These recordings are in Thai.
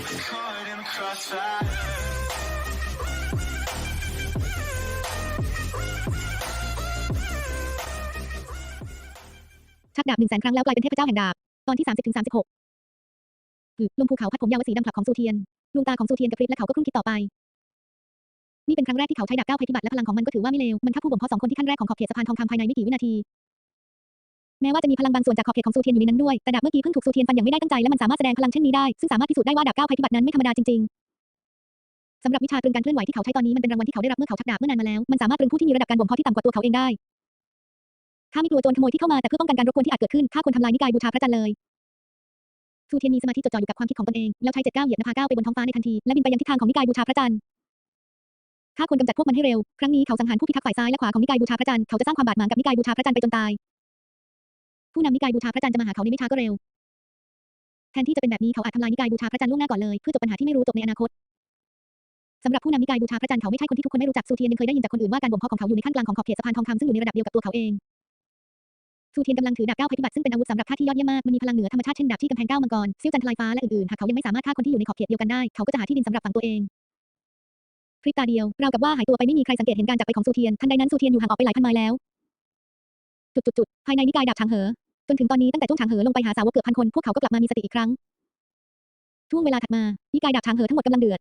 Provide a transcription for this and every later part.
Caught in the crossfire. ชักดาบหนึ่งแสนครั้งแล้วกลายเป็นเทพเจ้าแห่งดาบ ตอนที่30ถึง36อือลมภูเขาพัดผมยาวสีดำผลักของซูเทียนดวงตาของซูเทียนกระพริบและเขาก็ครุ่นคิดต่อไป นี่เป็นครั้งแรกที่เขาใช้ดาบเก้าภัยพิบัติและพลังของมันก็ถือว่าไม่เลว มันฆ่าผู้บ่มเพาะสองคนที่ขั้นแรกของขอบเขตสะพานทองคำภายในไม่กี่วินาที แม้ว่าจะมีพลังบางส่วนจากขอบเขตของซูเทียนอยู่ในนั้นด้วย แต่ดาบเมื่อกี้เพิ่งถูกซูเทียนฟันอย่างไม่ได้ตั้งใจและมันสามารถแสดงพลังเช่นนี้ได้ ซึ่งสามารถพิสูจน์ได้ว่าดาบเก้าภัยพิบัตินั้นไม่ธรรมดาจริงๆสำหรับวิชาตรึงการเคลื่อนไหวที่เขาใช้ตอนนี้มันเป็นรางวัลที่เขาได้รับเมื่อเขาชักดาบเมื่อนานมาแล้ว มันสามารถตรึงผู้ที่มีระดับการบ่มเพาะที่ต่ำกว่าตัวเขาเองได้ข้าไม่กลัวโจรขโมยที่เข้ามาแต่เพื่อป้องกันการรบกวนที่อาจเกิดขึ้นข้าควรทำลายนิกายบูชาพระจันทร์เลยซูเทียนมีสมาธิจดจ่ออยู่กับความคิดของตนเองแล้วใช้เจ็ดก้าวเหยียบนภาก้าวไปบนท้องฟ้าในทันทีและบินไปยังทิศทางของนิกายบูชาพระจันทร์ข้าควรกำจัดพวกมันให้เร็ว ครั้งนี้เขาสังหารผู้พิทักษ์ฝ่ายซ้ายและขวาของนิกายบูชาพระจันทร์เขาจะสร้างความบาดหมางกับนิกายบูชาพระจันทร์ไปจนตาย ผู้นำนิกายบูชาพระจันทร์จะมาหาเขาในไม่ช้าก็เร็ว แทนที่จะเป็นแบบนี้เขาอาจทำลายนิกายบูชาพระจันทร์ล่วงหน้าก่อนเลยเพื่อจบปัญหาที่ไม่รู้จบในอนาคตสำหรับผู้นำนิกายบูชาพระจันทร์เขาไม่ใช่คนที่ทุกคนไม่รู้จักซูเทียนยังเคยได้ยินจากคนอื่นว่าการบ่มเพาะของเขาอยู่ในขั้นกลางของขอบเขตสะพานทองคำซึ่งอยู่ในระดับเดียวกับตัวเขาเองซูเทียนกำลังถือดาบเก้าภัยพิบัติซึ่งเป็นอาวุธสำหรับฆ่าที่ยอดเยี่ยมมากมันมีพลังเหนือธรรมชาติเช่นดาบที่กำแพงก้าวมังกรเสี้ยวจันทร์ทลายฟ้าและอื่นๆหากเขายังไม่สามารถฆ่าคนที่อยู่ในขอบเขตเดียวกันได้เขาก็จะหาที่ดินสำหรับฝังตัวเองพริบตาเดียวราวกับว่าหายตัวไปไม่มีใครสังเกตเห็นการจากไปของซูเทียนทันใดนั้นซูเทียนอยู่ห่างออกไปหลายพันไมล์แล้วจุดๆๆภายในนิกายดาบช้างเหอ จนถึงตอนนี้ตั้งแต่จ้วงช้างเหอลงไปหาสาวกเกือบพันคน พวกเขาก็กลับมามีสติอีกครั้งช่วงเวลาถัดมานิกายดาบช้างเหอทั้งหมดกำลังเดือด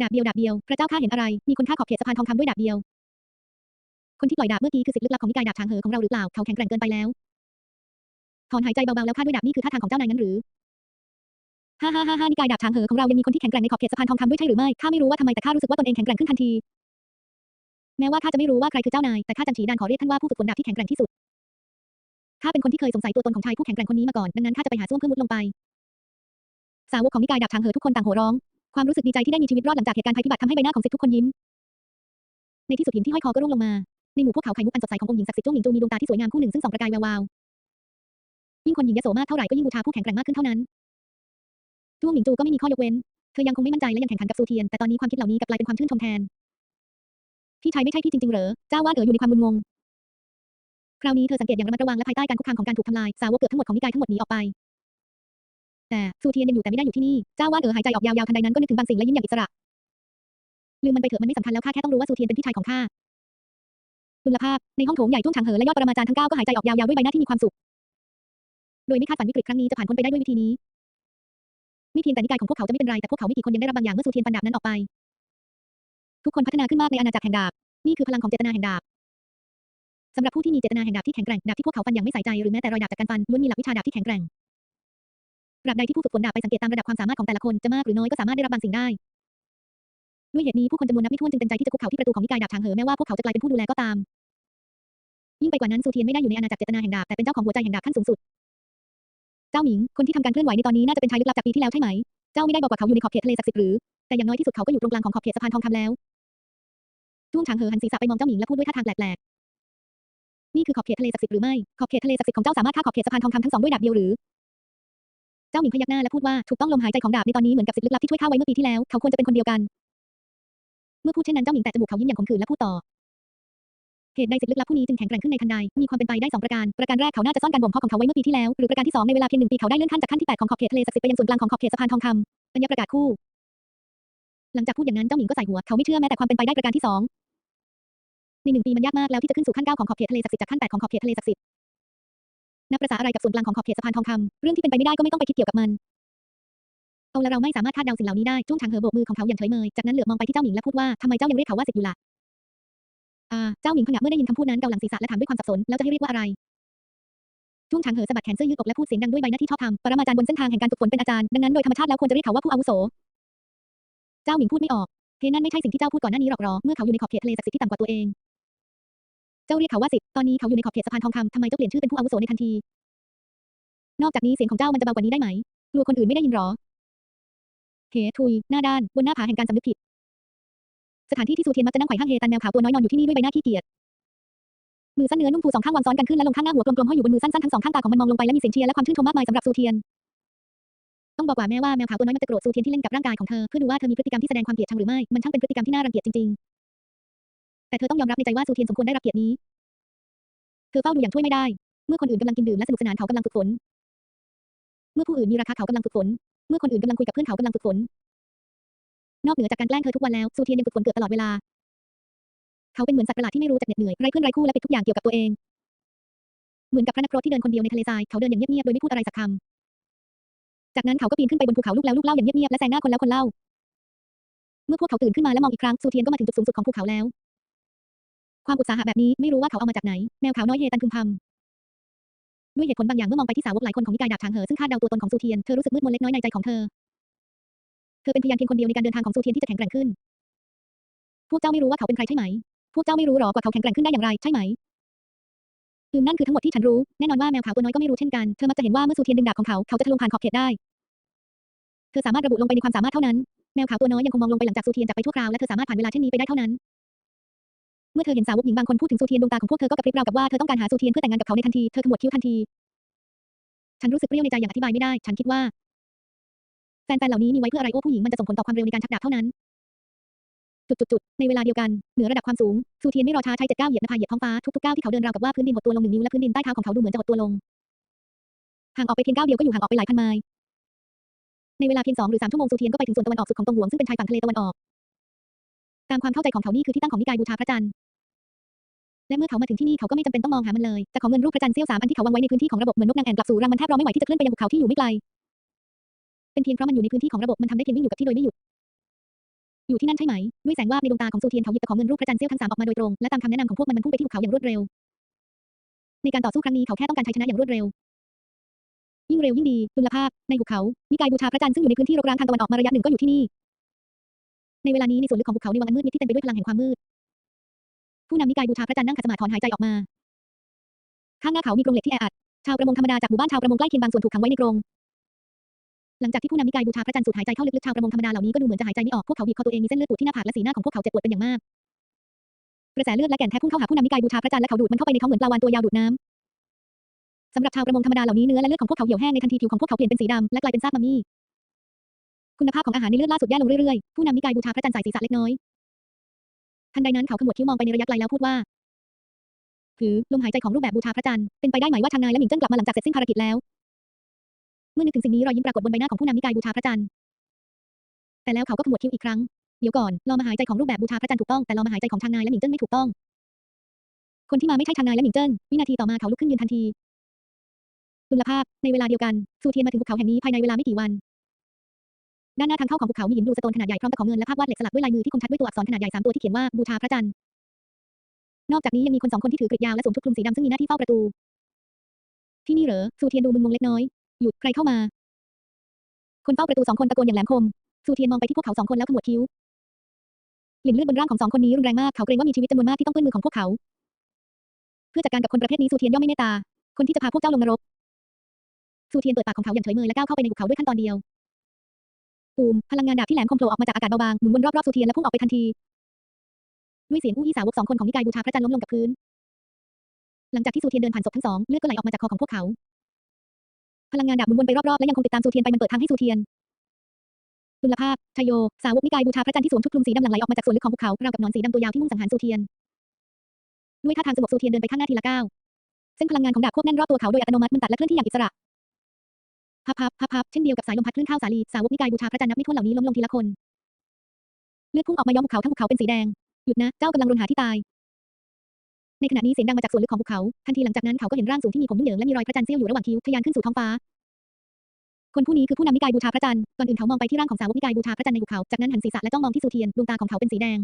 ดาบเดียวดาบเดียวพระเจ้าข้าเห็นอะไร มีคนฆ่าขอบเขตสะพานทองคำด้วยดาบเดียว คนที่ปล่อยดาบเมื่อกี้คือสิทธิ์ลึกลับของนิกายดาบช้างเหอของเราหรือเปล่าเขาแข็งแกร่งเกินไปแล้วถอนหายใจเบาๆแล้วฆ่าด้วยดาบนี่คือท่าทางของเจ้านายนั้นหรือฮ่าฮ่าฮ่าฮ่านิกายดาบช้างเหอของเรายังมีคนที่แข็งแกร่งในขอบเขตสะพานทองคำด้วยใช่หรือไม่ ข้าไม่รู้ว่าทำไมแต่ข้ารู้สึกว่าตนเองแข็งแกร่งขึ้นทันที แม้ว่าข้าจะไม่รู้ว่าใครคือเจ้านาย แต่ข้าจันฉีดานขอเรียกท่านว่าผู้ฝึกฝนดาบที่แข็งแกร่งที่สุด ข้าเป็นคนที่เคยสงสัยตัวตนของชายผู้แข็งแกร่งคนนี้มาก่อน ดังนั้นข้าจะไปหาส้วมเพื่อมุดลงไป สาวกของนิกายดาบช้างเหอทุกคนต่างโห่ร้อง ความรู้สึกดีใจที่ได้มีชีวิตรอดหลังจากเหตุการณ์ภัยพิบัติทำให้ใบหน้าของศิษย์ทุกคนยิ้ม ในที่สุดหินที่ห้อยคอก็ร่วงลงมา ในหมู่พวกเขาไข่มุกอันสดใสขององค์หญิงศักดิ์สิทธิ์จ้วงหมิงจูมีดวงตาที่สวยงามคู่หนึ่งซึ่งส่องประกายแวววาวยิ่งคนหญิงยโสมากเท่าไหร่ก็ยิ่งบูชาผู้แข็งแกร่งมากขึ้นเท่านั้นจ้วงหมิงจูก็ไม่มีข้อยกเว้น เธอยังคงไม่มั่นใจและยังแข่งขันกับซูเทียน แต่ตอนนี้ความคิดเหล่านี้กลับกลายเป็นความชื่นชมแทนพี่ชายไม่ใช่พี่จริงๆเหรอ เจ้าว่าเอ๋ออยู่ในความมึนงง คราวนี้เธอสังเกตอย่างระมัดระวังและภายใต้การคุกคามของการถูกทำลาย สาวกเกือบทั้งหมดของนิกายทั้งหมดหนีออกไป แต่ซูเทียนยังอยู่แต่ไม่ได้อยู่ที่นี่ เจ้าว่าเอ๋อหายใจออกยาวๆทันใดนั้นก็นึกถึงบางสิ่งและยิ้มอย่างอิสระ ลืมมันไปเถอะมันไม่สำคัญแล้วข้าแค่ต้องรู้ว่าซูเทียนเป็นพี่ชายของข้าดุลภาพในห้องโถงใหญ่จ้วงฉางเหอและยอดปรมาจารย์ทั้งเก้าก็หายใจออกยาวๆด้วยใบหน้าที่มีความสุข โดยไม่คาดฝันวิกฤตครั้งนี้จะผ่านพ้นไปได้ด้วยวิธีนี้ไม่เพียงแต่นิกายของพวกเขาจะไม่เป็นไรแต่พวกเขาไม่กี่คนยังได้รับบางอย่างเมื่อซูเทียนฟันดาบนั้นออกไป ทุกคนพัฒนาขึ้นมากในอาณาจักรแห่งดาบ นี่คือพลังของเจตนาแห่งดาบ สำหรับผู้ที่มีเจตนาแห่งดาบที่แข็งแกร่งดาบที่พวกเขาฟันอย่างไม่ใส่ใจหรือแม้แต่รอยดาบจากการฟันล้วนมีหลักวิชาดาบที่แข็งแกร่งตราบใดที่ผู้ฝึกฝนดาบไปสังเกตตามระดับความสามารถของแต่ละคนจะมากหรือน้อยก็สามารถได้รับบางสิ่งได้ด้วยเหตุนี้ผู้คนจำนวนนับไม่ถ้วนจึงเต็มใจที่จะคุกเข่าที่ประตูของนิกายดาบช้างเหอแม้ว่าพวกเขาจะกลายเป็นผู้ดูแลก็ตาม ยิ่งไปกว่านั้นซูเทียนไม่ได้อยู่ในอาณาจักรเจตนาแห่งดาบแต่เป็นเจ้าของหัวใจแห่งดาบขั้นสูงสุด เจ้าหมิงคนที่ทำการเคลื่อนไหวในตอนนี้น่าจะเป็นชายลึกลับจากปีที่แล้วใช่ไหม เจ้าไม่ได้บอกว่าเขาอยู่ในขอบเขตทะเลศักดิ์สิทธิ์หรือ แต่อย่างน้อยที่สุดเขาก็อยู่ตรงกลางของขอบเขตสะพานทองคำแล้วจ้วงฉางเหอหันศีรษะไปมองเจ้าหมิงและพูดด้วยท่าทางแปลกๆ นี่คือขอบเขตทะเลศักดิ์สิทธิ์หรือไม่ ขอบเขตทะเลศักดิ์สิทธิ์ของเจ้าสามารถฆ่าขอบเขตสะพานทองคำทั้งสองด้วยดาบเดียวหรือ เจ้าหมิงพยักหน้าและพูดว่าถูกต้องลมหายใจของดาบในตอนนี้เหมือนกับสิทธิ์ลึกลับที่ช่วยข้าไว้เมื่อปีที่แล้ว เขาควรจะเป็นคนเดียวกัน เมื่อพูดเช่นนั้นเจ้าหมิงแตะจมูกเขายิ้มอย่างขมขื่นและพูดต่อเหตุใดสิทธิ์ลึกลับผู้นี้จึงแข็งแกร่งขึ้นในทันใด มีความเป็นไปได้สองประการ ประการแรกเขาน่าจะซ่อนการบ่มเพาะของเขาไว้เมื่อปีที่แล้ว หรือประการที่สองในเวลาเพียงหนึ่งปีเขาได้เลื่อนขั้นจากขั้นที่แปดของขอบเขตทะเลศักดิ์สิทธิ์ไปยังส่วนกลางของขอบเขตสะพานทองคำบรรยประกาศคู่ หลังจากพูดอย่างนั้นเจ้าหมิงก็ใส่หัว เขาไม่เชื่อแม้แต่ความเป็นไปได้ประการที่สอง ในหนึ่งปีมันยากมากแล้วที่จะขึ้นสู่ขั้นเก้าของขอบเขตทะเลศักดิ์สิทธิ์จากขั้นแปดของขอบเขตทะเลศักดิ์สิทธิ์นับประสาอะไรกับส่วนกลางของขอบเขตสะพานทองคำเรื่องที่เป็นไปไม่ได้ก็ไม่ต้องไปคิดเกี่ยวกับมันเอาละเราไม่สามารถคาดเดาสิ่งเหล่านี้ได้จ้วงฉางเหอโบกมือของเขาอย่างเฉยเมยจากนั้นเหลือบมองไปที่เจ้าหมิงและพูดว่าทำไมเจ้ายังเรียกเขาว่าสิทธิ์อยู่ล่ะอ่าเจ้าหมิงผงะเมื่อได้ยินคำพูดนั้นเกาหลังศีรษะและถามด้วยความสับสนแล้วจะให้เรียกว่าอะไรจ้วงฉางเหอสะบัดแขนเสื้อยืดอกและพูดเสียงดังด้วยใบหน้าที่ชอบทำปรมาจารย์บนเส้นทางแห่งการฝึกฝนเป็นอาจารย์ดังนั้นโดยธรรมชาติแล้วควรจะเรียกเขาว่าผู้อาวุโส เจ้าหมิงพูดไม่ออกเทนั่นไม่ใช่สิ่งที่เจ้าพูดก่อนหน้านี้หรอกหรอเมื่อเขาอยู่ในขอบเขตทะเลศักดิ์สิทธิ์ที่ต่ำกว่าตัวเอง เจ้าเรียกเขาว่าสิทธิ์ตอนนี้เขาอยู่ในขอบเขตสะพานทองคำทำไมเจ้าเปลี่ยนชื่อเป็นผู้อาวุโสในทันที นอกจากนี้เสียงของเจ้ามันจะเบากว่านี้ได้ไหมกลัวคนอื่นไม่ได้ยินหรอเฮทุย หน้าด้าน บนหน้าผาแห่งการสำนึกผิด สถานที่ที่ซูเทียนมักจะนั่งไขว่ห้างเฮตันแมวขาวตัวน้อยนอนอยู่ที่นี่ด้วยใบหน้าขี้เกียจ มือสั้นเนื้อนุ่มฟูสองข้างวางซ้อนกันขึ้นและลงข้างหน้าหัวกลมๆห้อยอยู่บนมือสั้นๆทั้งสองข้างตาของมันมองลงไปและมีเสียงเชียร์และความชื่นชมมากมายสำหรับซูเทียน ต้องบอกว่าแม่ว่าแมวขาวตัวน้อยมันจะโกรธซูเทียนที่เล่นกับร่างกายของเธอเพื่อดูว่าเธอมีพฤติกรรมที่แสดงความเกลียดชังหรือไม่ มันช่างเป็นพฤติกรรมที่น่ารังเกียจจริงๆ แต่เธอต้องยอมรับในใจว่าซูเทียนสมควรได้รับเกียรตินี้ เธอเฝ้าดูอย่างช่วยไม่ได้ เมื่อคนอื่นกำลังกินดื่มและสนุกสนานเขากำลังฝึกฝน เมื่อผู้อื่นมีราคาเขากำลังฝึกฝน เมื่อคนอื่นกำลังคุยกับเพื่อนเขากำลังฝึกฝน นอกเหนือจากการแกล้งเธอทุกวันแล้วซูเทียนยังฝึกฝนเกือบตลอดเวลา เขาเป็นเหมือนสัตว์ประหลาดที่ไม่รู้จักเหน็ดเหนื่อยไร้เพื่อนไร้คู่และปิดทุกอย่างเกี่ยวกับตัวเอง เหมือนกับพระนักรบที่เดินคนเดียวในทะเลทรายเขาเดินอย่างเงียบๆโดยไม่พูดอะไรสักคำจากนั้นเขาก็ปีนขึ้นไปบนภูเขาลูกแล้วลูกเล่าอย่างเงียบๆและแซงหน้าคนแล้วคนเล่า เมื่อพวกเขาตื่นขึ้นมาและมองอีกครั้งซูเทียนก็มาถึงจุดสูงสุดของภูเขาแล้ว ความอุตสาหะแบบนี้ไม่รู้ว่าเขาเอามาจากไหน แมวขาวน้อยเฮตันพึมพำด้วยเหตุผลบางอย่างเมื่อมองไปที่สาวกหลายคนของนิกายดาบช้างเหอซึ่งคาดเดาตัวตนของซูเทียนเธอรู้สึกมืดมนเล็กน้อยในใจของเธอ เธอเป็นพยานเพียงคนเดียวในการเดินทางของซูเทียนที่จะแข็งแกร่งขึ้น พวกเจ้าไม่รู้ว่าเขาเป็นใครใช่ไหม พวกเจ้าไม่รู้หรอกว่าเขาแข็งแกร่งขึ้นได้อย่างไรใช่ไหมอืมนั่นคือทั้งหมดที่ฉันรู้ แน่นอนว่าแมวขาวตัวน้อยก็ไม่รู้เช่นกัน เธอมักจะเห็นว่าเมื่อซูเทียนดึงดาบของเขา เขาจะทะลุผ่านขอบเขตได้ เธอสามารถระบุลงไปในความสามารถเท่านั้น แมวขาวตัวน้อยยังคงมองลงไปหลังจากซูเทียนจากไปชั่วคราว และเธอสามารถผ่านเวลาเช่นนี้ไปได้เท่านั้น เมื่อเธอเห็นสาวกหญิงบางคนพูดถึงซูเทียนดวงตาของพวกเธอก็กระพริบราวกับว่าเธอต้องการหาซูเทียนเพื่อแต่งงานกับเขาในทันที เธอขมวดคิ้วทันที ฉันรู้สึกเปรี้ยวในใจอย่างอธิบายไม่ได้ ฉันคิดว่าแฟนๆเหล่านี้มีไว้เพื่ออะไรโอ้ผู้หญิงมันจะส่งผลต่อความเร็วในการชักดาบเท่านั้น จุดๆๆในเวลาเดียวกันเหนือระดับความสูงซูเทียนไม่รอช้าใช้เจ็ดก้าวเหยียบนภาเหยียบท้องฟ้าทุกๆก้าวที่เขาเดินราวกับว่าพื้นดินหดตัวลงหนึ่งนิ้วและพื้นดินใต้เท้าของเขาดูเหมือนจะหดตัวลงห่างออกไปเพียงก้าวเดียวก็อยู่ห่างออกไปหลายพันไมล์ในเวลาเพียงสองหรือสามชั่วโมงซูเทียนก็ไปถึงส่วนตะวันออกสุดของตงหลวงซึ่งเป็นชายฝั่งทะเลตะวันออกตามความเข้าใจของเขานี่คือที่ตั้งของนิกายบูชาพระจันทร์ และเมื่อเขามาถึงที่นี่เขาก็ไม่จำเป็นต้องมองหามันเลย แต่ของเงินรูปพระจันทร์เสี้ยวสามอันที่เขาวางไว้ในพื้นที่ของระบบเหมือนนกนางแอ่นกลับสู่รังมันแทบรอไม่ไหวที่จะเคลื่อนไปยังภูเขาที่อยู่ไม่ไกล เป็นเพียงเพราะมันอยู่ในพื้นที่ของระบบมันทำได้เพียงวิ่งอยู่กับที่โดยไม่หยุด อยู่ที่นั่นใช่ไหม ด้วยแสงวาบในดวงตาของซูเทียนเขาหยิบตะของเงินรูปพระจันทร์เสี้ยวทั้งสามออกมาโดยตรง และตามคำแนะนำของพวกมันมันพุ่งไปที่ภูเขาอย่างรวดเร็ว ในการต่อสู้ครั้งนี้เขาแค่ต้องการชัยชนะอย่างรวดเร็ว ยิ่งเร็วยิ่งดีดุลภาพ ในหุบเขา นิกายบูชาพระจันทร์ซึ่งอยู่ในพื้นที่รกร้างทางตะวันออกมาระยะหนึ่งก็อยู่ที่นี่ในเวลานี้ในส่วนลึกของภูเขาในวังอันมืดมิดที่เต็มไปด้วยพลังแห่งความมืด ผู้นำนิกายบูชาพระจันทร์นั่งขัดสมาธิถอนหายใจออกมา ข้างหน้าเขามีกรงเหล็กที่แออัด ชาวประมงธรรมดาจากหมู่บ้านชาวประมงใกล้เคียงบางส่วนถูกขังไว้ในกรง หลังจากที่ผู้นำนิกายบูชาพระจันทร์สูดหายใจเข้าลึกๆ ชาวประมงธรรมดาเหล่านี้ก็ดูเหมือนจะหายใจไม่ออก พวกเขาบีบคอตัวเองมีเส้นเลือดปูดที่หน้าผากและสีหน้าของพวกเขาเจ็บปวดเป็นอย่างมาก กระแสเลือดและแก่นแท้พุ่งเข้าหาผู้นำนิกายบูชาพระจันทร์และเขาดูดมันเข้าไปในท้องเหมือนปลาวาฬตัวยาวดูดน้ำสำหรับชาวประมงธรรมดาเหล่านี้เนื้อและเลือดของพวกเขาเหี่ยวแห้งในทันทีผิวของพวกเขาเปลี่ยนเป็นสีดำและกลายเป็นซากมัมมี่คุณภาพของอาหารในเลือดล่าสุดแย่ลงเรื่อยๆ ผู้นำนิกายบูชาพระจันทร์สายศีรษะเล็กน้อย ทันใดนั้นเขาขมวดคิ้วมองไปในระยะไกลแล้วพูดว่าหือลมหายใจของรูปแบบบูชาพระจันทร์เป็นไปได้ไหมว่าทางนายและหมิงเจิ้นกลับมาหลังจากเสร็จสิ้นภารกิจแล้ว เมื่อนึกถึงสิ่งนี้รอยยิ้มปรากฏบนใบหน้าของผู้นำนิกายบูชาพระจันทร์แต่แล้วเขาก็ขมวดคิ้วอีกครั้งเดี๋ยวก่อนลอมาหายใจของรูปแบบบูชาพระจันทร์ถูกต้องแต่ลอมาหายใจของทางนายและหมิงเจิ้นไม่ถูกต้อง คนที่มาไม่ใช่ทางนายและหมิงเจิ้นวินาทีต่อมาเขาลุกขึ้นยืนทันทีดุลภาพในเวลาเดียวกันซูเทียนมาถึงภูเขาแห่งนี้ภายในเวลาไม่กี่วัน ด้านหน้าทางเข้าของภูเขามีหินดูสโตนขนาดใหญ่พร้อมตะของเงินและภาพวาดเหล็กสลักด้วยลายมือที่คมชัดด้วยตัวอักษรขนาดใหญ่สามตัวที่เขียนว่าบูชาพระจันทร์นอกจากนี้ยังมีคนสองคนที่ถือกริดยาวและสวมชุดคลุมสีดำซึ่งมีหน้าที่เฝ้าประตู ที่นี่เหรอซูเทียนดูมึนงงเล็กน้อยหยุดใครเข้ามา คนเฝ้าประตูสองคนตะโกนอย่างแหลมคมซูเทียนมองไปที่พวกเขาสองคนแล้วขมวดคิ้วกลิ่นเลือดบนร่างของสองคนนี้รุนแรงมากเขาเกรงว่ามีชีวิตจำนวนมากที่ต้องเปื้อนมือของพวกเขา เพื่อจัดการกับคนประเภทนี้ซูเทียนย่อมไม่เมตตา คนที่จะพาพวกเจ้าลงนรกซูเทียนเปิดปากของเขาอย่างเฉยเมยและก้าวเข้าไปในหุบเขาด้วยขั้นตอนเดียว ปูม พลังงานดาบที่แหลมคมโผล่ออกมาจากอากาศเบาบางหมุนวนรอบๆซูเทียนและพุ่งออกไปทันที ด้วยเสียงอู้ยี่สาวกสองคนของนิกายบูชาพระจันทร์ล้มลงกับพื้น หลังจากที่ซูเทียนเดินผ่านศพทั้งสองเลือดก็ไหลออกมาจากคอของพวกเขา พลังงานดาบหมุนวนไปรอบๆและยังคงติดตามซูเทียนไปมันเปิดทางให้ซูเทียนดุลภาพชยโย สาวกนิกายบูชาพระจันทร์ที่สวมชุดคลุมสีดำหลั่งไหลออกมาจากส่วนลึกของภูเขาราวกับหนอนสีดำตัวยาวที่มุ่งสังหารซูเทียน ด้วยท่าทางสงบซูเทียนเดินไปข้างหน้าทีละก้าวเส้นพลังงานของดาบควบแน่นรอบตัวเขาโดยอัตโนมัติมันตัดและเคลื่อนที่อย่างอิสระ พับพับพับพับเช่นเดียวกับสายลมพัดคลื่นข้าวสาลี สาวกนิกายบูชาพระจันทร์นับไม่ถ้วนเหล่านี้ล้มลงทีละคน เลือดพุ่งออกมาย้อมภูเขาทั้งภูเขาเป็นสีแดง หยุดนะ เจ้ากำลังรุนหาที่ตาย ในขณะนี้เสียงดังมาจากส่วนลึกของภูเขา ทันทีหลังจากนั้นเขาก็เห็นร่างสูงที่มีผมยุ่งเหยิงและมีรอยพระจันทร์เสี้ยวอยู่ระหว่างคิ้วทะยานขึ้นสู่ท้องฟ้า คนผู้นี้คือผู้นำนิกายบูชาพระจันทร์ ก่อนอื่นเขามองไปที่ร่างของสาวกนิกายบูชาพระจันทร์ในภูเขา จากนั้นหันศีรษะและจ้องมองที่ซูเทียน ดวงตาของเขาเป็นสีแดง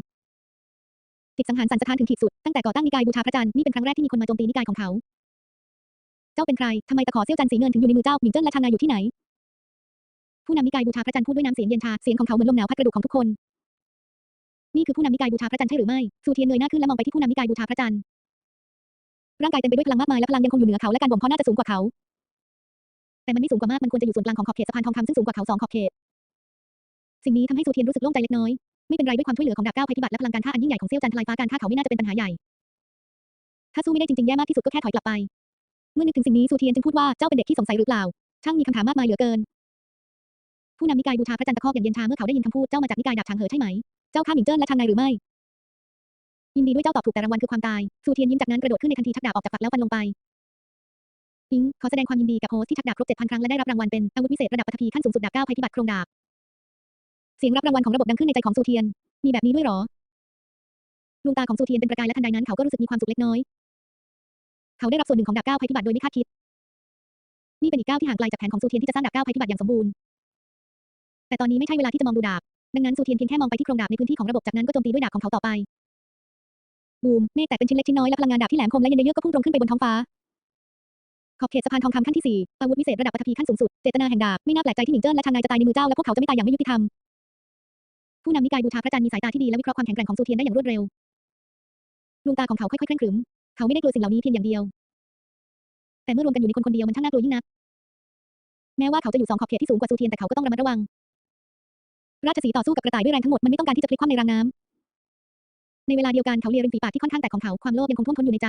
จิตสังหารสันสะท้านถึงขีดสุด ตั้งแต่ก่อตั้งนิกายบูชาพระจันทร์นี่เป็นครั้งแรกที่มีคนมาโจมตีนิกายของเขา เจ้าเป็นใคร ทำไมตะขอเสี้ยวจันทร์สีเงินถึงอยู่ในมือเจ้า หมิงเจิ้นและทางนาอยู่ที่ไหน ผู้นำนิกายบูชาพระจันทร์พูดด้วยน้ำเสียงเย็นชา เสียงของเขาเหมือนลมหนาวพัดกระดูกของทุกคน นี่คือผู้นำนิกายบูชาพระจันทร์ใช่หรือไม่ซูเทียนเงยหน้าขึ้นและมองไปที่ผู้นำนิกายบูชาพระจันทร์ ร่างกายเต็มไปด้วยพลังมากมายและพลังยังคงอยู่เหนือเขาและการบ่มเพาะน่าจะสูงกว่าเขา แต่มันไม่สูงกว่ามากมันควรจะอยู่ส่วนกลางของขอบเขตสะพานทองคำซึ่งสูงกว่าเขาสองขอบเขต สิ่งนี้ทำให้ซูเทียนรู้สึกโล่งใจเล็กน้อย ไม่เป็นไรด้วยความช่วยเหลือของดาบเก้าภัยพิบัติและพลังการฆ่าอันยิ่งใหญ่ของเซี่ยวจันทร์ทลายฟ้าการฆ่าเขาไม่น่าจะเป็นปัญหาใหญ่ถ้าสู้ไม่ได้จริงๆแย่มากที่สุดก็แค่ถอยกลับไป เมื่อนึกถึงสิ่งนี้ซูเทียนจึงพูดว่าเจ้าเป็นเด็กที่สงสัยหรือเปล่า ช่างมีคำถามมากมายเหลือเกิน ผู้นำนิกายบูชาพระจันทร์ตะคอกอย่างเย็นชาเมื่อเขาได้ยินคำพูดเจ้ามาจากนิกายดาบช้างเหอใช่ไหม เจ้าฆ่าหมิงเจิ้นและทางนหรือไม่ ยินดีด้วยเจ้าตอบถูกแต่รางวัลคือความตายซูเทียนยิ้มจากนั้นกระโดดขึ้นในทันทีชักดาบออกจากฝักแล้วฟันลงไปอิงขอแสดงความยินดีกับโฮสที่ชักดาบครบ7,000ครั้งและได้รับรางวัลเป็นอาวุธพิเศษระดับปัตภีขั้นสูงสุดดาบเก้าภัยพิบัติโครงดาบเสียงรับรางวัลของระบบดังขึ้นในใจของซูเทียน มีแบบนี้ด้วยหรอดวงตาของซูเทียนเป็นประกายและทันใดนั้นเขาก็รู้สึกมีความสุขเล็กน้อย เขาได้รับส่วนหนึ่งของดาบเก้าภัยพิบัติโดยไม่คาดคิด นี่เป็นอีกก้าวที่ห่างไกลจากแผนของซูเทียนที่จะสร้างดาบเก้าภัยพิบัติอย่างสมบูรณ์ แต่ตอนนี้ไม่ใช่เวลาที่จะมองดูดาบ ดังนั้นซูเทียนเพียงแค่มองไปที่โครงดาบในพื้นที่ของระบบจากนั้นก็โจมตีด้วยดาบของเขาต่อไป บูม เมฆแตกเป็นชิ้นเล็กชิ้นน้อยและพลังงานดาบที่แหลมคมและเย็นเยือกก็พุ่งตรงขึ้นไปบนท้องฟ้า ขอบเขตสะพานทองคำขั้นที่สี่อาวุธพิเศษระดับปัตภีขั้นสูงสุด เจตนาแห่งดาบ ไม่น่าแปลกใจที่หนิงเจิ้นและชางนายจะตายในมือเจ้าและพวกเขาจะไม่ตายอย่างไม่ยุติธรรม ผู้นำนิกายบูชาพระจันทร์มีสายตาที่ดีและวิเคราะห์ความแข็งแกร่งของซูเทียนได้อย่างรวดเร็วดวงตาของเขาค่อยๆเคร่งครึม เขาไม่ได้กลัวสิ่งเหล่านี้เพียงอย่างเดียว แต่เมื่อรวมกันอยู่ในคนคนเดียวมันช่างน่ากลัวยิ่งนัก แม้ว่าเขาจะอยู่สองขอบเขตที่สูงกว่าซูเทียนแต่เขาก็ต้องระมัดระวัง ราชสีต่อสู้กับกระต่ายด้วยแรงทั้งหมดมันไม่ต้องการที่จะพลิกคว่ำในรางน้ำในเวลาเดียวกันเขาเลียริมฝีปากที่ค่อนข้างแตกของเขาความโลภยังคงท่วมท้นอยู่ในใจ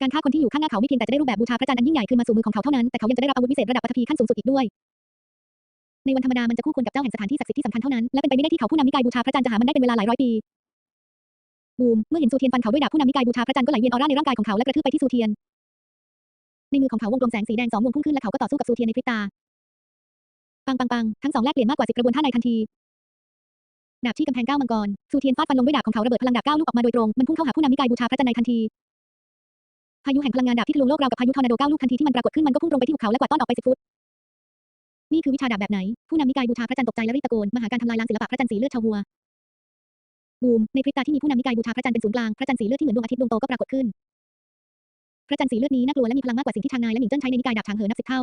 การฆ่าคนที่อยู่ข้างหน้าเขาไม่เพียงแต่จะได้รูปแบบบูชาพระจันทร์อันยิ่งใหญ่คืนมาสู่มือของเขาเท่านั้นแต่เขายังจะได้รับอาวุธพิเศษระดับปัตภีขั้นสูงสุดอีกด้วยในวันธรรมดามันจะคู่ควรกับเจ้าแห่งสถานที่ศักดิ์สิทธิ์ที่สำคัญเท่านั้น และเป็นไปไม่ได้ที่เขาผู้นำนิกายบูชาพระจันทร์จะหามันได้เป็นเวลาหลายร้อยปี บูม เมื่อเห็นซูเทียนฟันเขาด้วยดาบผู้นำนิกายบูชาพระจันทร์ก็ไหลเวียนออร่าในร่างกายของเขาและกระทืบไปที่ซูเทียน ในมือของเขาวงกลมแสงสีแดงสองวงพุ่งขึ้นและเขาก็ต่อสู้กับซูเทียนในพริบตา ปังปังปังทั้งสองแลกเปลี่ยนมากกว่าสิบกระบวนท่าในทันที ดาบที่กำแพงก้ามังกรซูเทียนฟาดฟันลงด้วยดาบของเขาระเบิดพลังดาบก้าลูกออกมาโดยตรง มันพุ่งเข้าหาผู้นำนิกายบูชาพระจันทร์ในทันที พายุแห่งพลังงานดาบที่ทะลวงโลกราวกับพายุทอร์นาโดก้าลูกทันทีที่มันปรากฏขึ้นมันก็พุ่งตรงไปที่ภูเขาและกวาดต้อนออกไปสิบฟุตนี่คือวิชาดาบแบบไหน ผู้นำนิกายบูชาพระจันทร์ตกใจและรีบตะโกนมหาการทำลายล้างศิลปะพระจันทร์สีเลือดชาววัว บูม ในพริบตาที่มีผู้นำนิกายบูชาพระจันทร์เป็นศูนย์กลาง พระจันทร์สีเลือดที่เหมือนดวงอาทิตย์ดวงโตก็ปรากฏขึ้น พระจันทร์สีเลือดนี้น่ากลัวและมีพลังมากกว่าสิ่งที่ชางนายและหนิงเจิ้นใช้ในนิกายดาบฉางเหินนับสิบเท่า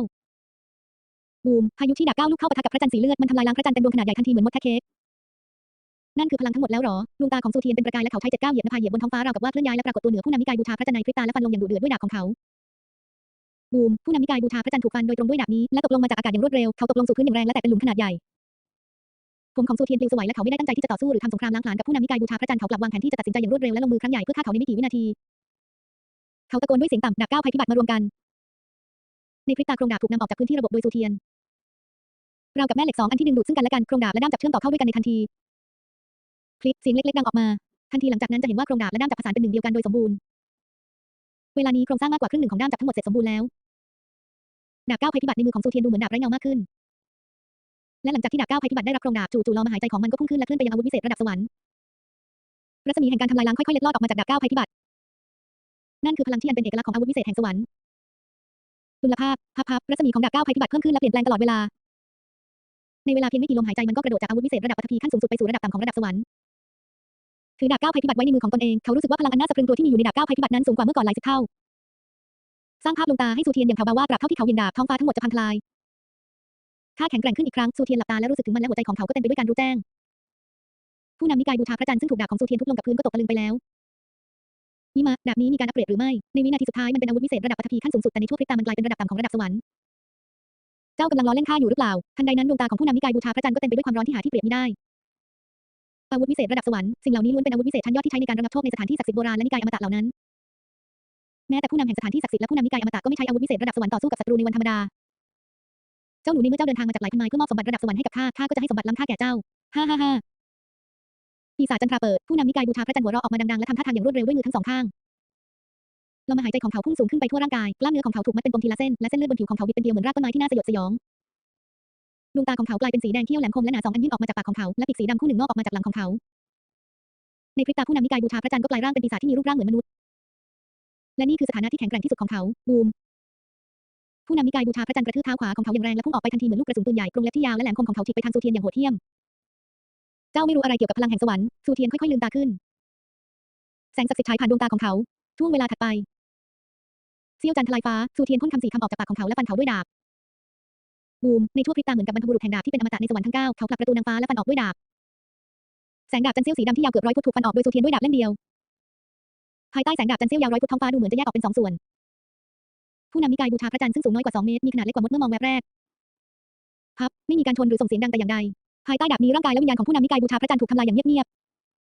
บูม พายุที่ดาบก้าวลูกเข้าปะทะกับพระจันทร์สีเลือดมันทำลายล้างพระจันทร์เต็มดวงขนาดใหญ่ทันทีเหมือนมดแคะเค้กนั่นคือพลังทั้งหมดแล้วหรอดวงตาของซูเทียนเป็นประกายและเขาใช้เจ็ดก้าวเหยียบนภาเหยียบบนท้องฟ้าราวกับว่าเคลื่อนย้ายและปรากฏตัวเหนือผู้นำนิกายบูชาพระจันทร์ในพริบตาและฟันลงอย่างดุเดือดด้วยดาบของเขา บูม ผู้นำนิกายบูชาพระจันทร์ถูกฟันโดยตรงด้วยดาบนี้และตกลงมาจากอากาศอย่างรวดเร็ว เขาตกลงสู่พื้นอย่างแรงและแตกเป็นหลุมขนาดใหญ่ ผมของซูเทียนปลิวสวัยและเขาไม่ได้ตั้งใจที่จะต่อสู้หรือทำสงครามล้างผลาญกับผู้นำนิกายบูชาพระจันทร์เขากลับวางแผนที่จะตัดสินใจอย่างรวดเร็วและลงมือครั้งใหญ่เพื่อฆ่าเขาในไม่กี่วินาที เขาตะโกนด้วยเสียงต่ำดาบก้าวภัยพิบัติมารวมกัน ในพริบตาโครงดาบถูกนำออกจากพื้นที่ระบบโดยซูเทียนเรากับแม่เหล็กสองอันที่ดึงดูดซึ่งกันและกันโครงดาบและด้ามจับเชื่อมต่อเข้าด้วยกันในทันทีคลิกเสียงเล็กๆดังออกมาทันทีหลังจากนั้นจะเห็นว่าโครงดาบและด้ามจับประสานเป็นหนึ่งเดียวกันโดยสมบูรณ์ เวลานี้โครงสร้างมากกว่าครึ่งหนึ่งของด้ามจับทั้งหมดเสร็จสมบูรณ์แล้ว ดาบก้าวภัยพิบัติในมือของซูเทียนดูเหมือนดาบไร้เงามากขึ้น และหลังจากที่ดาบก้าวภัยพิบัติได้รับโครงดาบจู่ๆลมหายใจของมันก็พุ่งขึ้นและเคลื่อนไปยังอาวุธวิเศษระดับสวรรค์รัศมีแห่งการทำลายล้างค่อยๆเล็ดลอดออกมาจากดาบก้าวภัยพิบัตินั่นคือพลังที่อันเป็นเอกลักษณ์ของอาวุธวิเศษแห่งสวรรค์ดุลภาพพับพับรัศมีของดาบก้าวภัยพิบัติเพิ่มขึ้นและเปลี่ยนแปลงตลอดเวลา ในเวลาเพียงไม่กี่ลมหายใจมันก็กระโดดจากอาวุธวิเศษระดับปัตภีขั้นสูงสุดไปสู่ระดับต่ำของระดับสวรรค์ถือดาบก้าวภัยพิบัติไว้ในมือของตนเองเขารู้สึกว่าพลังอันน่าสะพรึงกลัวที่มีอยู่ในดาบก้าวภัยพิบัตินั้นสูงกว่าเมื่อก่อนหลายสิบเท่า สร้างภาพลงตาให้ซูเทียนอย่างแผ่วเบาว่าตราบเท่าที่เขาเห็นดาบท้องฟ้าทั้งหมดจะพังทลาย ข้าแข็งแกร่งขึ้นอีกครั้งซูเทียนหลับตาและรู้สึกถึงมันและหัวใจของเขาก็เต็มไปด้วยการรู้แจ้ง ผู้นำนิกายบูชาพระจันทร์ซึ่งถูกดาบของซูเทียนทุบลงกับพื้นก็ตกตะลึงไปแล้วนี่มาดาบนี้มีการอัปเกรดหรือไม่ ในวินาทีสุดท้ายมันเป็นอาวุธวิเศษระดับปัตภีขั้นสูงสุดแต่ในชั่วพริบตามันกลายเป็นระดับต่ำของระดับสวรรค์ เจ้ากำลังล้อเล่นข้าอยู่หรือเปล่า ทันใดนั้นดวงตาของผู้นำนิกายบูชาพระจันทร์ก็เต็มไปด้วยความร้อนที่หาที่เปรียบไมิได้ อาวุธวิเศษระดับสวรรค์ สิ่งเหล่านี้ล้วนเป็นอาวุธวิเศษชั้นยอดที่ใช้ในการระงับโทษในสถานที่ศักดิ์สิทธิ์โบราณและนิกายอมตะเหล่านั้น แม้แต่ผู้นำแห่งสถานที่ศักดิ์สิทธิ์และผู้นำนิกายอมตะก็ไม่ใช้อาวุธวิเศษระดับสวรรค์ต่อสู้กับศัตรูในวันธรรมดา จ้าหนูในเมื่อเจ้าเดินทางมาจากหลายพันไมล์เพื่อมอบสมบัติระดับสวรรค์ให้กับข้า ข้าก็จะให้สมบัติล้ำค่าแก่เจ้า ฮ่าฮ่าฮ่าปีศาจจันทราเปิด ผู้นำนิกายบูชาพระจันทร์หัวเราะออกมาดังๆ และทำท่าทางอย่างรวดเร็วด้วยมือทั้งสองข้างลมหายใจของเขาพุ่งสูงขึ้นไปทั่วร่างกาย กล้ามเนื้อของเขาถูกมัดเป็นปมทีละเส้น และเส้นเลือดบนผิวของเขาบิดเป็นเกลียวเหมือนรากต้นไม้ที่น่าสยดสยอง ดวงตาของเขากลายเป็นสีแดงเขี้ยวแหลมคมและหนาสองอันยื่นออกมาจากปากของเขา และปีกสีดำคู่หนึ่งงอกออกมาจากหลังของเขา ในพริบตาผู้นำนิกายบูชาพระจันทร์ก็กลายร่างเป็นปีศาจที่มีรูปร่างเหมือนมนุษย์ และนี่คือสถานะที่แข็งแกร่งที่สุดของเขา บูม ผู้นำนิกายบูชาพระจันทร์กระทืบเท้าขวาของเขาอย่างแรงและพุ่งออกไปทันทีเหมือนลูกกระสุนปืนใหญ่กรงเล็บที่ยาวและแหลมคมของเขาฉีกไปทางซูเทียนอย่างโหดเหี้ยม เจ้าไม่รู้อะไรเกี่ยวกับพลังแห่งสวรรค์ซูเทียนค่อยๆลืมตาขึ้น แสงศักดิ์สิทธิ์ฉายผ่านดวงตาของเขาช่วงเวลาถัดไปเสี้ยวจันทร์ลายฟ้าซูเทียนพ่นคำสีคำออกจากปากของเขาและฟันเขาด้วยดาบบูมในชั่วพริบตาเหมือนกับบรรพบุรุษแห่งดาบที่เป็นอมตะในสวรรค์ทั้งเก้าเขาผลักประตูนางฟ้าและฟันออกด้วยดาบแสงดาบจันเซี่ยวสีดำที่ยาวเกือบร้อยฟุตถูกฟันออกโดยซูเทียนด้วยดาบเล่มเดียวภายใต้แสงดาบจันเซี่ยวยาวร้อยฟุตท้องฟ้าดูเหมือนจะแยกออกเป็นสองส่วน ผู้นำนิกายบูชาพระจันทร์ซึ่งสูงน้อยกว่าสองเมตร มีขนาดเล็กกว่ามดเมื่อมองแวบแรก พับ ไม่มีการชนหรือส่งเสียงดังแต่อย่างใด ภายใต้ดาบนี้ร่างกายและวิญญาณของผู้นำนิกายบูชาพระจันทร์ถูกทำลายอย่างเงียบ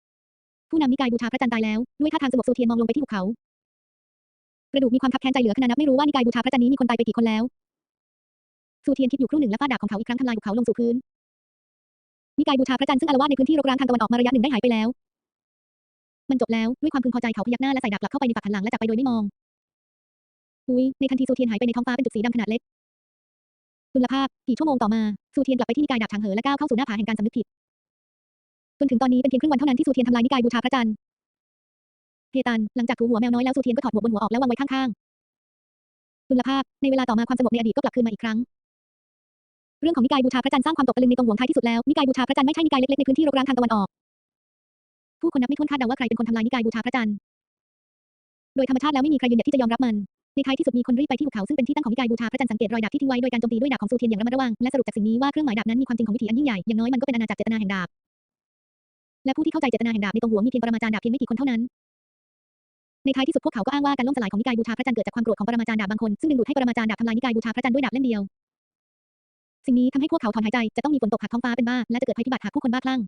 ๆ ผู้นำนิกายบูชาพระจันทร์ตายแล้ว ด้วยท่าทางสงบซูเทียนมองลงไปที่ภูเขา กระดูกมีความคับแค้นใจเหลือขนาดนับไม่รู้ว่านิกายบูชาพระจันทร์นี้มีคนตายไปกี่คนแล้วซูเทียนคิดอยู่ครู่หนึ่งและฟาดดาบของเขาอีกครั้งทำลายภูเขาลงสู่พื้น นิกายบูชาพระจันทร์ซึ่งอาละวาดในพื้นที่รกร้างทางตะวันออกมาระยะหนึ่งได้หายไปแล้ว มันจบแล้วด้วยความพึงพอใจเขาพยักหน้าและใส่ดาบกลับเข้าไปในฝักหันหลังและจากไปโดยไม่มอง อุ้ยในทันทีซูเทียนหายไปในท้องฟ้าเป็นจุดสีดำขนาดเล็กตุลภาพกี่ชั่วโมงต่อมาซูเทียนกลับไปที่นิกายดาบฉางเหอและก้าวเข้าสู่หน้าผาแห่งการสำนึกผิดจนถึงตอนนี้เป็นเพียงครึ่งวันเท่านั้นที่ซูเทียนทำลายนิกายบูชาพระจันทร์เฮตันหลังจากถูหัวแมวน้อยแล้วซูเทียนก็ถอดหมวกบนหัวออกแล้ววางไว้ข้างๆตุลภาพในเวลาต่อมาความสงบในอดีตก็กลับคืนมาอีกครั้งเรื่องของนิกายบูชาพระจันทร์สร้างความตกตะลึงในตรงหวงท้ายที่สุดแล้วนิกายบูชาพระจันทร์ไม่ใช่นิกายเล็กๆในพื้นที่รกร้างทางตะวันออกผู้คนนับไม่ถ้วนคาดเดาว่าใครเป็นคนทำลายนิกายบูชาพระจันทร์โดยธรรมชาติแล้วไม่มีใครยืนหยัดที่จะยอมรับมัน ในท้ายที่สุดมีคนรีบไปที่ภูเขาซึ่งเป็นที่ตั้งของนิกายบูชาพระจันทร์สังเกตรอยดาบที่ทิ้งไว้โดยการโจมตีด้วยดาบของซูเทียนอย่างระมัดระวังและสรุปจากสิ่งนี้ว่าเครื่องหมายดาบนั้นมีความจริงของวิถีอันยิ่งใหญ่อย่างน้อยมันก็เป็นอาณาจักรเจตนาแห่งดาบและผู้ที่เข้าใจเจตนาแห่งดาบในตรงหัวมีเพียงปรมาจารย์ดาบเพียงไม่กี่คนเท่านั้นในท้ายที่สุดพวกเขาก็อ้างว่าการล่มสลายของนิกายบูชาพระจันทร์เกิดจากความโกรธของปรมาจารย์ดาบบางคนซึ่งดึงดูดให้ปรมาจารย์ดาบทำลายนิกายบูชาพระจันทร์ด้วยดาบเล่มเดียว สิ่งนี้ทำให้พวกเขาถอนหายใจจะต้องมีฝนตกหากท้องฟ้าเป็นบ้าและจะเกิดภัยพิบัติหากผู้คนบ้าคลั่ง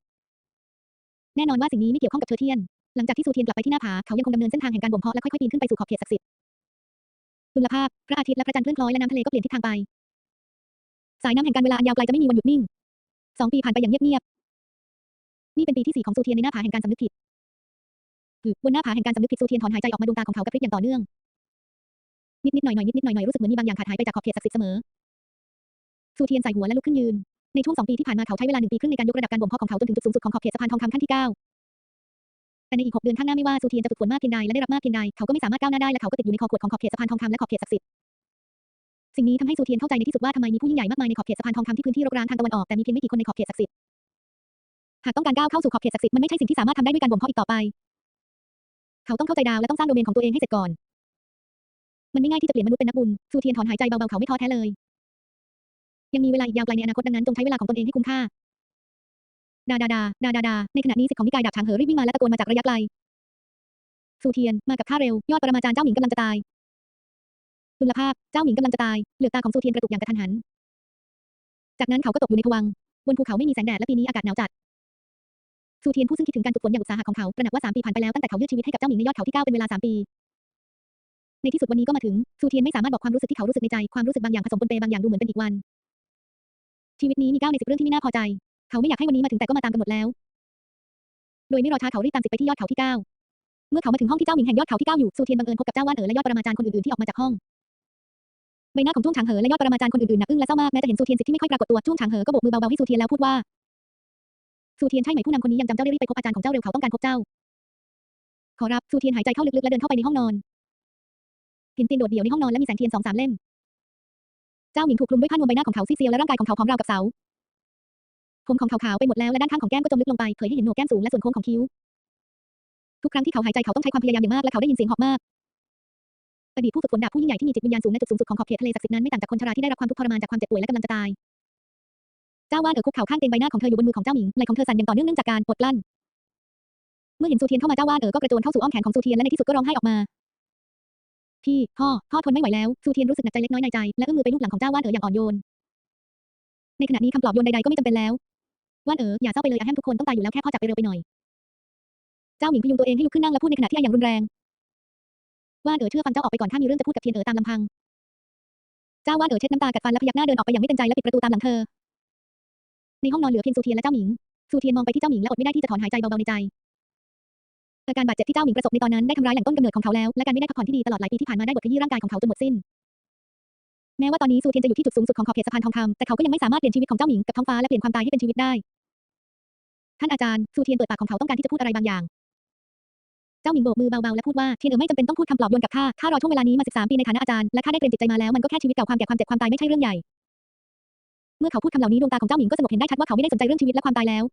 แน่นอนว่าสิ่งนี้ไม่เกี่ยวข้องกับเธอเทียน หลังจากที่ซูเทียนกลับไปที่หน้าผาเขายังคงดำเนินเส้นทางแห่งการบ่มเพาะและค่อยๆปีนขึ้นไปสู่ขอบเขตศักดิ์สิทธิ์ ตุลภาพพระอาทิตย์และพระจันทร์เคลื่อนคล้อยและน้ำทะเลก็เปลี่ยนทิศทางไป สายน้ำแห่งการเวลาอันยาวไกลจะไม่มีวันหยุดนิ่งสองปีผ่านไปอย่างเงียบๆนี่เป็นปีที่สี่ของซูเทียนในหน้าผาแห่งการสำนึกผิดคือบนหน้าผาแห่งการสำนึกผิดซูเทียนถอนหายใจออกมาดวงตาของเขากระพริบอย่างต่อเนื่อง นิดๆหน่อยๆนิดๆหน่อยๆรู้สึกเหมือนมีบางอย่างขาดหายไปจากขอบเขตศักดิ์สิทธิ์เสมอซูเทียนใส่หัวและลุกขึ้นยืนในช่วงสองปีที่ผ่านมาเขาใช้เวลาหนึ่งปีครึ่งในการยกระดับการบ่มเพาะของเขาจนถึงจุดสูงสุดของขอบเขตสะพานทองคำขั้นที่เก้า แต่ในอีกหกเดือนข้างหน้าไม่ว่าซูเทียนจะฝึกฝนมากเพียงใดและได้รับมากเพียงใดเขาก็ไม่สามารถก้าวหน้าได้และเขาก็ติดอยู่ในคอขวดของขอบเขตสะพานทองคำและขอบเขตศักดิ์สิทธิ์สิ่งนี้ทำให้ซูเทียนเข้าใจในที่สุดว่าทำไมมีผู้ยิ่งใหญ่มากมายในขอบเขตสะพานทองคำที่พื้นที่รกร้างทางตะวันออกแต่มีเพียงไม่กี่คนในขอบเขตศักดิ์สิทธิ์หากต้องการก้าวเข้าสู่ขอบเขตศักดิ์สิทธิ์มันไม่ใช่สิ่งที่สามารถทำได้ด้วยการบ่มเพาะอีกต่อไป เขาต้องเข้าใจดาวและต้องสร้างโดเมนของตัวเองให้เสร็จก่อน มันไม่ง่ายที่จะเปลี่ยนมนุษย์เป็นนักบุญซูเทียนถอนหายใจเบาๆเขาไม่ท้อแท้เลย ยังมีเวลาอีกยาวไกลในอนาคตดังนั้นจงใช้เวลาของตนเองให้คุ้มค่า ดาดาดาดาดาดาในขณะนี้สิทธิ์ของนิกายดาบช้างเหอรีบวิ่งมาและตะโกนมาจากระยะไกลซูเทียน มากับข้าเร็ว ยอดปรมาจารย์เจ้าหมิงกำลังจะตายตุลภาพ เจ้าหมิงกำลังจะตาย เหลือกตาของซูเทียนกระตุกอย่างกระทันหัน จากนั้นเขาก็ตกอยู่ในภวังค์บนภูเขาไม่มีแสงแดดและปีนี้อากาศหนาวจัดซูเทียนผู้ซึ่งคิดถึงการฝึกฝนอย่างอุตสาหะของเขาตระหนักว่าสามปีผ่านไปแล้วตั้งแต่เขายืดชีวิตให้กับเจ้าหมิงในยอดเขาที่เก้าเป็นเวลาสามปี ในที่สุดวันนี้ก็มาถึงซูเทียนไม่สามารถบอกความรู้สึกที่เขารู้สึกในใจความรู้สึกบางอย่างผสมปนเปบางอย่างดูเหมือนเป็นอีกวันชีวิตนี้มีเก้าในสิบเรื่องที่ไม่น่าพอใจ เขาไม่อยากให้วันนี้มาถึงแต่ก็มาตามกันหมดแล้ว โดยไม่รอช้าเขารีบตามสิทธิ์ไปที่ยอดเขาที่เก้าเมื่อเขามาถึงห้องที่เจ้าหมิงแห่งยอดเขาที่เก้าอยู่ซูเทียนบังเอิญพบกับเจ้าว่านเอ๋อและยอดปรมาจารย์คนอื่นๆที่ออกมาจากห้องใบหน้าของจุ้งฉางเหอและยอดปรมาจารย์คนอื่นๆหนักอึ้งและเศร้ามากแม้จะเห็นซูเทียนสิทธิ์ที่ไม่ค่อยปรากฏตัวจุ้งฉางเหอก็โบกมือเบาๆให้ซูเทียนแล้วพูดว่าซูเทียนใช่ไหมผู้นำคนนี้ยังจำเจ้าได้รีบไปพบอาจารย์ของเจ้าเร็วเขาต้องการพบเจ้า ขอรับซูเทียนหายใจเข้าลึกๆและเดินเข้าไปในห้องนอนห็นตียงโดดเดี่ยวในห้องนอนและมีแสงเทียนสองสามเล่ม เจ้าหมิงถูกคลุมด้วยผ้านวมใบหน้าของเขาซีเซียวและร่างกายของเขาผอมราวกับเสา ผมของเขาขาวไปหมดแล้วและด้านข้างของแก้มก็จมลึกลงไปเผยให้เห็นโหนกแก้มสูงและส่วนโค้งของคิ้ว ทุกครั้งที่เขาหายใจเขาต้องใช้ความพยายามอย่างมากและเขาได้ยินเสียงหอบมากอดีตผู้ฝึกฝนดาบผู้ยิ่งใหญ่ที่มีจิตวิญญาณสูงในจุดสูงสุดของขอบเขตทะเลศักดิ์สิทธิ์นั้นไม่ต่างจากคนชราที่ได้รับความทุกข์ทรมานจากความเจ็บป่วยและกำลังจะตาย เจ้าว่านเอ๋อคุกเข่าข้างเตียงใบหน้าของเธออยู่บนมือของเจ้าหมิงไหล่ของเธอสั่นอย่างต่อเนื่องเนื่องจากการอดกลั้น เมื่อเห็นซูเทียนเข้ามาเจ้าว่านเอ๋อก็กระโจนเข้าสู่อ้อมแขนของซูเทียนและในที่สุดก็ร้องไห้ออกมา พี่พ่อพ่อทนไม่ไหวแล้วซูเทียนรู้สึกหนักใจเล็กน้อยในใจและเอื้อมมือไปลูบหลังของเจ้าว่านเอ๋ออย่างอ่อนโยน ในขณะนี้คำปลอบโยนใดๆก็ไม่จำเป็นแล้ว ว่านเอ๋ออย่าเศร้าไปเลยอาแฮมทุกคนต้องตายอยู่แล้วแค่พ่อจากไปเร็วไปหน่อย เจ้าหมิงพยุงตัวเองให้ลุกขึ้นนั่งและพูดในขณะที่ไออย่างรุนแรง ว่านเอ๋อเชื่อฟังเจ้าออกไปก่อนข้ามีเรื่องจะพูดกับเทียนเอ๋อตามลำพัง เจ้าว่านเอ๋อเช็ดน้ำตากัดฟันและพยักหน้าเดินออกไปอย่างไม่เต็มใจและปิดประตูตามหลังเธอ ในห้องนอนเหลือเพียงซูเทียนและเจ้าหมิงซูเทียนมองไปที่เจ้าหมิงและอดไม่ได้ที่จะถอนหายใจเบาๆในใจอาการบาดเจ็บที่เจ้าหมิงประสบในตอนนั้นได้ทำร้ายแหล่งต้นกำเนิดของเขาแล้วและการไม่ได้พักผ่อนที่ดีตลอดหลายปีที่ผ่านมาได้บดขยี้ร่างกายของเขาจนหมดสิ้น แม้ว่าตอนนี้ซูเทียนจะอยู่ที่จุดสูงสุดของขอบเขตสะพานทองคำแต่เขาก็ยังไม่สามารถเปลี่ยนชีวิตของเจ้าหมิงกับท้องฟ้าและเปลี่ยนความตายให้เป็นชีวิตได้ ท่านอาจารย์ซูเทียนเปิดปากของเขาต้องการที่จะพูดอะไรบางอย่าง เจ้าหมิงโบกมือเบาๆและพูดว่าเทียนเอ๋อไม่จำเป็นต้องพูดคำปลอบโยนกับข้าข้ารอช่วงเวลานี้มา13ปีในฐานะอาจารย์และข้าได้เตรียมจิตใจมาแล้วมันก็แค่ชีวิตเก่าความแก่ความเจ็บความตายไม่ใช่เรื่องใหญ่เมื่อเขาพูดคำเหล่านี้ดวงตาของเจ้าหมิงก็สงบเห็นได้ชัดว่าเขาไม่ได้สนใจเรื่องชีวิตและความตายแล้ว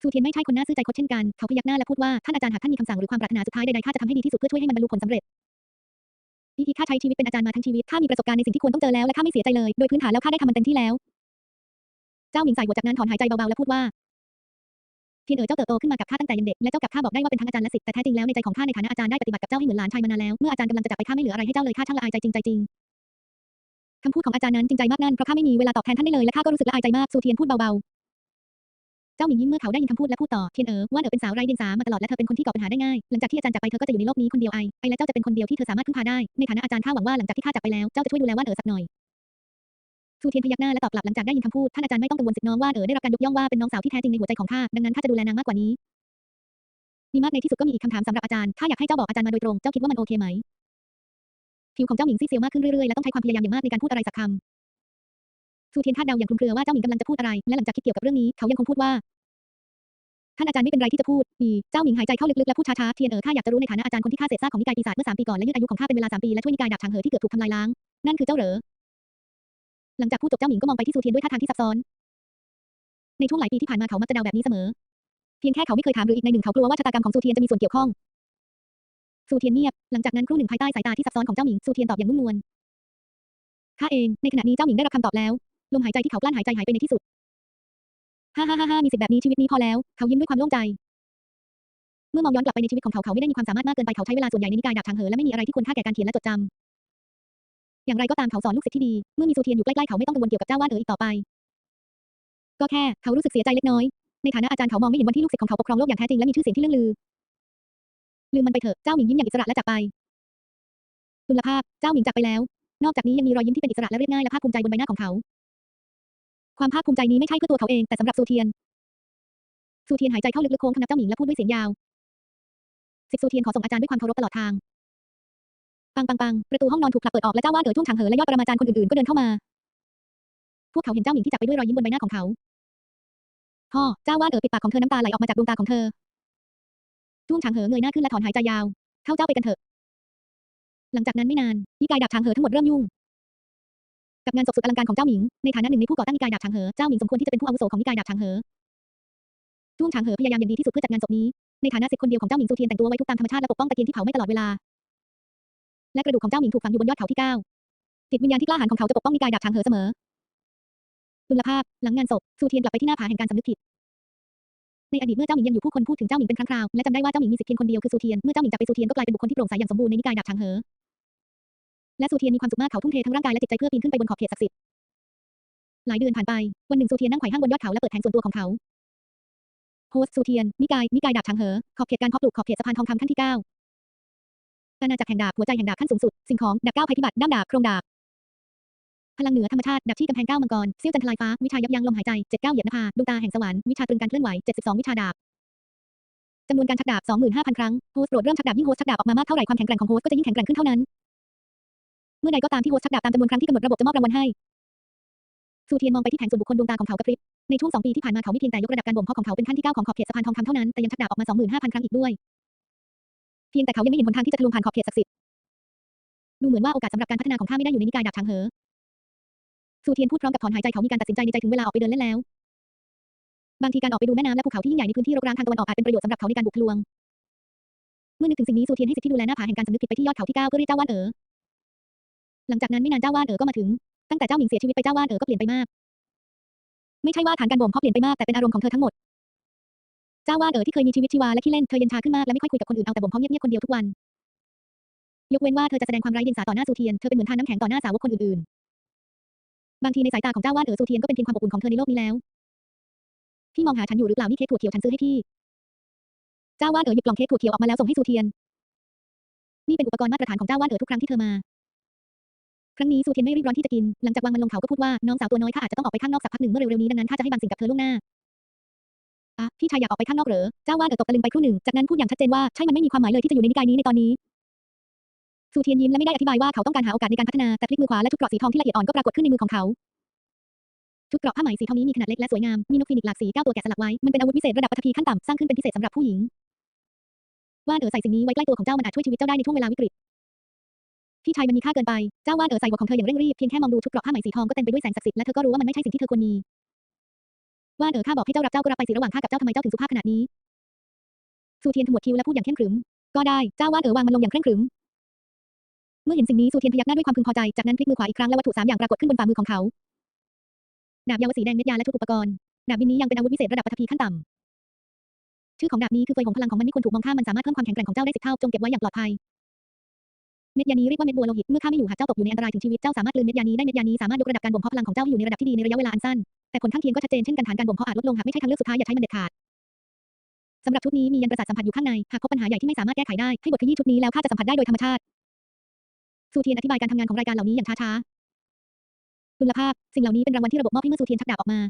ซูเทียนไม่ใช่คนน่าซื่อใจคดเช่นกัน เขาพยักหน้าและพูดว่าท่านอาจารย์หากท่านมีคำสั่งหรือความปรารถนาสุดท้ายใดๆข้าจะทำให้ดีที่สุดเพื่อช่วยให้มันบรรลุผลสำเร็จ นี่ที่ข้าใช้ชีวิตเป็นอาจารย์มาทั้งชีวิตข้ามีประสบการณ์ในสิ่งที่ควรต้องเจอแล้วและข้าไม่เสียใจเลย โดยพื้นฐานแล้วข้าได้ทำมันเต็มที่แล้ว เจ้าหมิงใส่หัวจากนั้นถอนหายใจเบาๆและพูดว่าเทียนเอ๋อเจ้าเติบโตขึ้นมากับข้าตั้งแต่ยังเด็กและเจ้ากับข้าบอกได้ว่าเป็นทั้งอาจารย์และศิษย์แต่แท้จริงแล้วในใจของข้าในฐานะอาจารย์ได้ปฏิบัติกับเจ้าให้เหมือนหลานชายมานานแล้วเมื่ออาจารย์กำลังจะจากไปข้าไม่เหลืออะไรให้เจ้าเลยข้าช่างละอายใจจริงใจจริงคำพูดของอาจารย์นั้นจริงใจมากนั่นเพราะข้าไม่มีเวลาตอบแทนท่านได้เลยและข้าก็รู้สึกละอายใจมากซูเทียนพูดเบาๆ เจ้าหมิงยิ้มเมื่อเขาได้ยินคำพูดและพูดต่อเทียนเอ๋อว่าเอ๋อเป็นสาวไร้เดียงสามาตลอดและเธอเป็นคนที่ก่อปัญหาได้ง่ายหลังจากที่อาจารย์จากไปเธอก็จะอยู่ในโลกนี้คนเดียวไอไอและเจ้าจะเป็นคนเดียวที่เธอสามารถพึ่งพาได้ในฐานะอาจารย์ข้าหวังว่าหลังจากที่ข้าจากไปแล้วเจ้าจะช่วยดูแลว่าเอ๋อสักหน่อยซูเทียนพยักหน้าและตอบกลับหลังจากได้ยินคำพูดท่านอาจารย์ไม่ต้องกังวลสิทธิ์น้องว่าเอ๋อได้รับการยกย่องว่าเป็นน้องสาวที่แท้จริงในหัวใจของข้าดังนั้นข้าจะดูแลนางมากกว่านี้มีมากในที่สุดก็มีอีกคำถามสำหรับอาจารย์ข้าอยากให้เจ้าบอกอาจารย์มาโดยตรง เจ้าคิดว่ามันโอเคไหม ผิวของเจ้าหมิงซีดเซียวมากขึ้นเรื่อยๆ และต้องใช้ความพยายามอย่างมากในการพูดอะไรสักคำ ซูเทียนคาดเดาอย่างคลุมเครือว่าเจ้าหมิงกำลังจะพูดอะไร และหลังจากคิดเกี่ยวกับเรื่องนี้เขายังคงพูดว่า ท่านอาจารย์ไม่เป็นไรที่จะพูดดีเจ้าหมิงหายใจเข้าลึกๆและพูดช้าๆเทียนเอ๋อข้าอยากจะรู้ในฐานะอาจารย์คนที่ฆ่าเศษซากของนิกายปีศาจเมื่อสามปีก่อนและยืดอายุของข้าเป็นเวลาสามปีและช่วยนิกายดาบฉางเหอที่เกือบถูกทำลายล้างนั่นคือเจ้าเหรอหลังจากพูดจบเจ้าหมิงก็มองไปที่ซูเทียนด้วยท่าทางที่ซับซ้อน ในช่วงหลายปีที่ผ่านมาเขามักจะเดาแบบนี้เสมอ เพียงแค่เขาไม่เคยถามหรืออีกในหนึ่งเขากลัวว่าชะตากรรมของซูเทียนจะมีส่วนเกี่ยวข้องซูเทียนเงียบ หลังจากนั้นครู่หนึ่งภายใต้สายตาที่ซับซ้อนของเจ้าหมิงซูเทียนตอบอย่างนุ่มนวลข้าเอง ในขณะนี้เจ้าหมิงได้รับคำตอบแล้ว ลมหายใจที่เขากลั้นหายใจหายไปในที่สุด ฮ่าฮ่าฮ่าฮ่ามีสิทธิ์แบบนี้ชีวิตนี้พอแล้ว เขายิ้มด้วยความโล่งใจ เมื่อมองย้อนกลับไปในชีวิตของเขาเขาไม่ได้มีความสามารถมากเกินไปเขาใช้เวลาส่วนใหญ่ในนิกายดาบทางเหอและไม่มีอะไรที่ควรค่าแก่การเขียนและจดจำอย่างไรก็ตามเขาสอนลูกศิษย์ที่ดี เมื่อมีซูเทียนอยู่ใกล้ๆเขาไม่ต้องกังวลเกี่ยวกับเจ้าว่านเอ๋ออีกต่อไป ก็แค่เขารู้สึกเสียใจเล็กน้อย ในฐานะอาจารย์เขามองไม่เห็นวันที่ลูกศิษย์ของเขาปกครองโลกอย่างแท้จริงและมีชื่อเสียงที่เลื่องลือ ลืมมันไปเถอะเจ้าหมิงยิ้มอย่างอิสระและจากไปดุลภาพเจ้าหมิงจากไปแล้ว นอกจากนี้ยังมีรอยยิ้มที่เป็นอิสระและเรียบง่ายและภาคภูมิใจบนใบหน้าของเขา ความภาคภูมิใจนี้ไม่ใช่เพื่อตัวเขาเองแต่สำหรับซูเทียนซูเทียนหายใจเข้าลึกๆโค้งคำนับเจ้าหมิงและพูดด้วยเสียงยาวสิซูเทียนขอส่งอาจารย์ด้วยความเคารพตลอดทาง ปังปังปังประตูห้องนอนถูกผลักเปิดออกและเจ้าว่านเอ๋อจ้วงฉางเหอและยอดปรมาจารย์คนอื่นๆก็เดินเข้ามา พวกเขาเห็นเจ้าหมิงที่จากไปด้วยรอยยิ้มบนใบหน้าของเขาพ่อเจ้าว่านเอ๋อปิดปากของเธอน้ำตาไหลออกมาจากดวงตาของเธอจ้วงฉางเหอเงยหน้าขึ้นและถอนหายใจยาว เข้าเจ้าไปกันเถอะ หลังจากนั้นไม่นานนิกายดาบฉางเหอทั้งหมดเริ่มยุ่ง กับงานศพสุดอลังการของเจ้าหมิง ในฐานะหนึ่งในผู้ก่อตั้งนิกายดาบฉางเหอ เจ้าหมิงสมควรที่จะเป็นผู้อาวุโสของนิกายดาบฉางเหอจ้วงฉางเหอพยายามอย่างดีที่สุดเพื่อจัดงานศพนี้ ในฐานะศิษย์คนเดียวของเจ้าหมิงซูเทียนแต่งตัวไว้ทุกตามธรรมชาติและปกป้องตะเกียงที่เผาไหม้ตลอดเวลา และกระดูกของเจ้าหมิงถูกฝังอยู่บนยอดเขาที่เก้าจิตวิญญาณที่กล้าหาญของเขาจะปกป้องนิกายดาบฉางเหอเสมอดุลภาพ หลังงานศพซูเทียนกลับไปที่หน้าผาแห่งการสำนึกผิดในอดีตเมื่อเจ้าหมิงยังอยู่ผู้คนพูดถึงเจ้าหมิงเป็นครั้งคราวและจำได้ว่าเจ้าหมิงมีสิทธิ์เพียงคนเดียวคือซูเทียนเมื่อเจ้าหมิงจากไปซูเทียนก็กลายเป็นบุคคลที่โปร่งใสอย่างสมบูรณ์ในนิกายดาบฉางเหอ และซูเทียนมีความสุขมากเขาทุ่มเททั้งร่างกายและจิตใจเพื่อปีนขึ้นไปบนขอบเขตศักดิ์สิทธิ์หลายเดือนผ่านไป วันหนึ่งซูเทียนนั่งไขว่ห้างบนยอดเขาและเปิดแผงส่วนตัวของเขาโฮสต์ซูเทียนนิกายนิกายดาบฉางเหอขอบเขตการเพาะปลูกขอบเขตสะพานทองคำขั้นที่เก้าอาณาจักรแห่งดาบหัวใจแห่งดาบขั้นสูงสุดสิ่งของดาบเก้าภัยพิบัติด้ามดาบโครงดาบพลังเหนือธรรมชาติดาบที่กำแพงเก้ามังกรเสี้ยวจันทลายฟ้าวิชายับยั้งลมหายใจเจ็ดเก้าเหยียบนภาดวงตาแห่งสวรรค์วิชาตรึงการเคลื่อนไหวเจ็ดสิบสองวิชาดาบจำนวนการชักดาบ25,000ครั้งโฮสโปรดเริ่มชักดาบยิ่งโฮสชักดาบออกมามากเท่าไหร่ความแข็งแกร่งของโฮสก็จะยิ่งแข็งแกร่งขึ้นเท่านั้น มื่อใดก็ตามที่โฮสชักดาบตามจำนวนครั้งที่กำหนดระบบจะมอบรางวัลให้ซูเทียนมองไปที่แผงส่วนบุคคลดวงตาของเขากระพริบ ในช่วงสองปีที่ผ่านมาเขาไม่เพียงแต่ยกระดับการบ่มเพาะของเขาเป็นขั้นที่เก้าของขอบเขตสะพานทองคำเท่านั้น แต่ยังชักดาบออกมา25,000ครั้งอีกด้วย เพียงแต่เขายังไม่เห็นหนทางที่จะทะลุผ่านขอบเขตศักดิ์สิทธิ์ ดูเหมือนว่าโอกาสสำหรับการพัฒนาของข้าไม่ได้อยู่ในนิกายดาบฉางเหอซูเทียนพูดพร้อมกับถอนหายใจเขามีการตัดสินใจในใจถึงเวลาออกไปเดินเล่นแล้ว บางทีการออกไปดูแม่น้ำและภูเขาที่ยิ่งใหญ่ในพื้นที่รกร้างทางตะวันออกอาจเป็นประโยชน์สำหรับเขาในการบุกทะลวง เมื่อนึกถึงสิ่งนี้ซูเทียนให้สิทธิ์ที่ดูแลหน้าผาแห่งการสำนึกผิดไปที่ยอดเขาที่เก้าเพื่อเรียกเจ้าว่านเอ๋อ หลังจากนั้นไม่นานเจ้าว่านเอ๋อก็มาถึง ตั้งแต่เจ้าหมิงเสียชีวิตไปเจ้าว่านเอ๋อก็เปลี่ยนไปมาก ไม่ใช่ว่าฐานการบ่มเพาะเปลี่ยนไปมากแต่เป็นอารมณ์ของเธอทั้งหมด เจ้าว่านเอ๋อที่เคยมีชีวิตชีวาและขี้เล่นเธอเย็นชาขึ้นมากและไม่ค่อยคุยกับคนอื่นเอาแต่บ่มเพาะเงียบๆคนเดียวทุกวัน ยกเว้นว่าเธอจะแสดงความไร้เดียงสาต่อหน้าซูเทียนเธอเป็นเหมือนทานน้ำแข็งต่อหน้าสาวกคนอื่นๆ บางทีในสายตาของเจ้าว่านเอ๋อซูเทียนก็เป็นเพียงความอบอุ่นของเธอในโลกนี้แล้วพี่มองหาฉันอยู่หรือเปล่านี่เค้กถั่วเขียวฉันซื้อให้พี่ เจ้าว่านเอ๋อหยิบกล่องเค้กถั่วเขียวออกมาแล้วส่งให้ซูเทียน นี่เป็นอุปกรณ์มาตรฐานของเจ้าว่านเอ๋อทุกครั้งที่เธอมา ครั้งนี้ซูเทียนไม่รีบร้อนที่จะกิน หลังจากวางมันลงเขาก็พูดว่าน้องสาวตัวน้อยข้าอาจจะต้องออกไปข้างนอกสักพักหนึ่งเมื่อเร็วๆนี้ดังนั้นข้าจะให้บางสิ่งกับเธอล่วงหน้าอะพี่ชายอยากออกไปข้างนอกเหรอ เจ้าว่าเอ๋อตกตะลึงไปครู่หนึ่ง จากนั้นพูดอย่างชัดเจนว่าใช่มันไม่มีความหมายเลยที่จะอยู่ในนิกายนี้ในตอนนี้ซูเทียนยิ้มและไม่ได้อธิบายว่าเขาต้องการหาโอกาสในการพัฒนาแต่พลิกมือขวาและชุดเกราะสีทองที่ละเอียดอ่อนก็ปรากฏขึ้นในมือของเขา ชุดเกราะผ้าไหมสีทองนี้มีขนาดเล็กและสวยงาม มีนกฟีนิกซ์หลากสีเก้าตัวแกะสลักไว้ มันเป็นอาวุธพิเศษระดับปฐพีขั้นต่ำสร้างขึ้นเป็นพิเศษสำหรับผู้หญิง ว่าเอ๋อใส่สิ่งนี้ไว้ใกล้ตัวของเจ้ามันอาจช่วยชีวิตเจ้าได้ในช่วงเวลาวิกฤต พี่ชายมันมีค่าเกินไป เจ้าว่านเอ๋อใส่หัวของเธออย่างเร่งรีบ เพียงแค่มองดูชุดเกราะผ้าไหมสีทองก็เต็มไปด้วยแสงศักดิ์สิทธิ์และเธอก็รู้ว่ามันไม่ใช่สิ่งที่เธอควรมี ว่านเอ๋อข้าบอกให้เจ้ารับเจ้าก็รับไปสิระหว่างข้ากับเจ้าทำไมเจ้าถึงสุภาพขนาดนี้ซูเทียนขมวดคิ้วและพูดอย่างเคร่งขรึม ก็ได้ เจ้าว่านเอ๋อวางมันลงอย่างเคร่งขรึม เมื่อเห็นสิ่งนี้ซูเทียนพยักหน้าด้วยความพึงพอใจ จากนั้นพลิกมือขวาอีกครั้งและวัตถุสามอย่างปรากฏขึ้นบนฝ่ามือของเขาดาบยาวสีแดงเม็ดยาและชุดอุปกรณ์ดาบบินนี้ยังเป็นอาวุธพิเศษระดับปฐพีขั้นต่ำชื่อของดาบนี้คือเฟยหงพลังของมันไม่ควรถูกมองข้ามมันสามารถเพิ่มความแข็งแกร่งของเจ้าได้สิบเท่าจงเก็บไว้อย่างปลอดภัย เม็ดยานี้เรียกว่าเม็ดบัวโลหิต เมื่อข้าไม่อยู่หากเจ้าตกอยู่ในอันตรายถึงชีวิต เจ้าสามารถลืนเม็ดยานี้ได้ เม็ดยานี้สามารถยกระดับการบ่มเพาะพลังของเจ้าให้อยู่ในระดับที่ดีในระยะเวลาอันสั้น แต่ผลข้างเคียงก็ชัดเจน เช่นกันฐานการบ่มเพาะอาจลดลงหากไม่ใช่ทางเลือกสุดท้ายอย่าใช้มันเด็ดขาดสำหรับชุดนี้มียันประสาทสัมผัสอยู่ข้างใน หากพบปัญหาใหญ่ที่ไม่สามารถแก้ไขได้ ให้บทขยี้ชุดนี้แล้วข้าจะสัมผัสได้โดยธรรมชาติซูเทียนอธิบายการทำงานของรายการเหล่านี้อย่างช้าๆดุลภาพ สิ่งเหล่านี้เป็นรางวัลที่ระบบมอบให้เมื่อซูเทียนชักดาบออกมา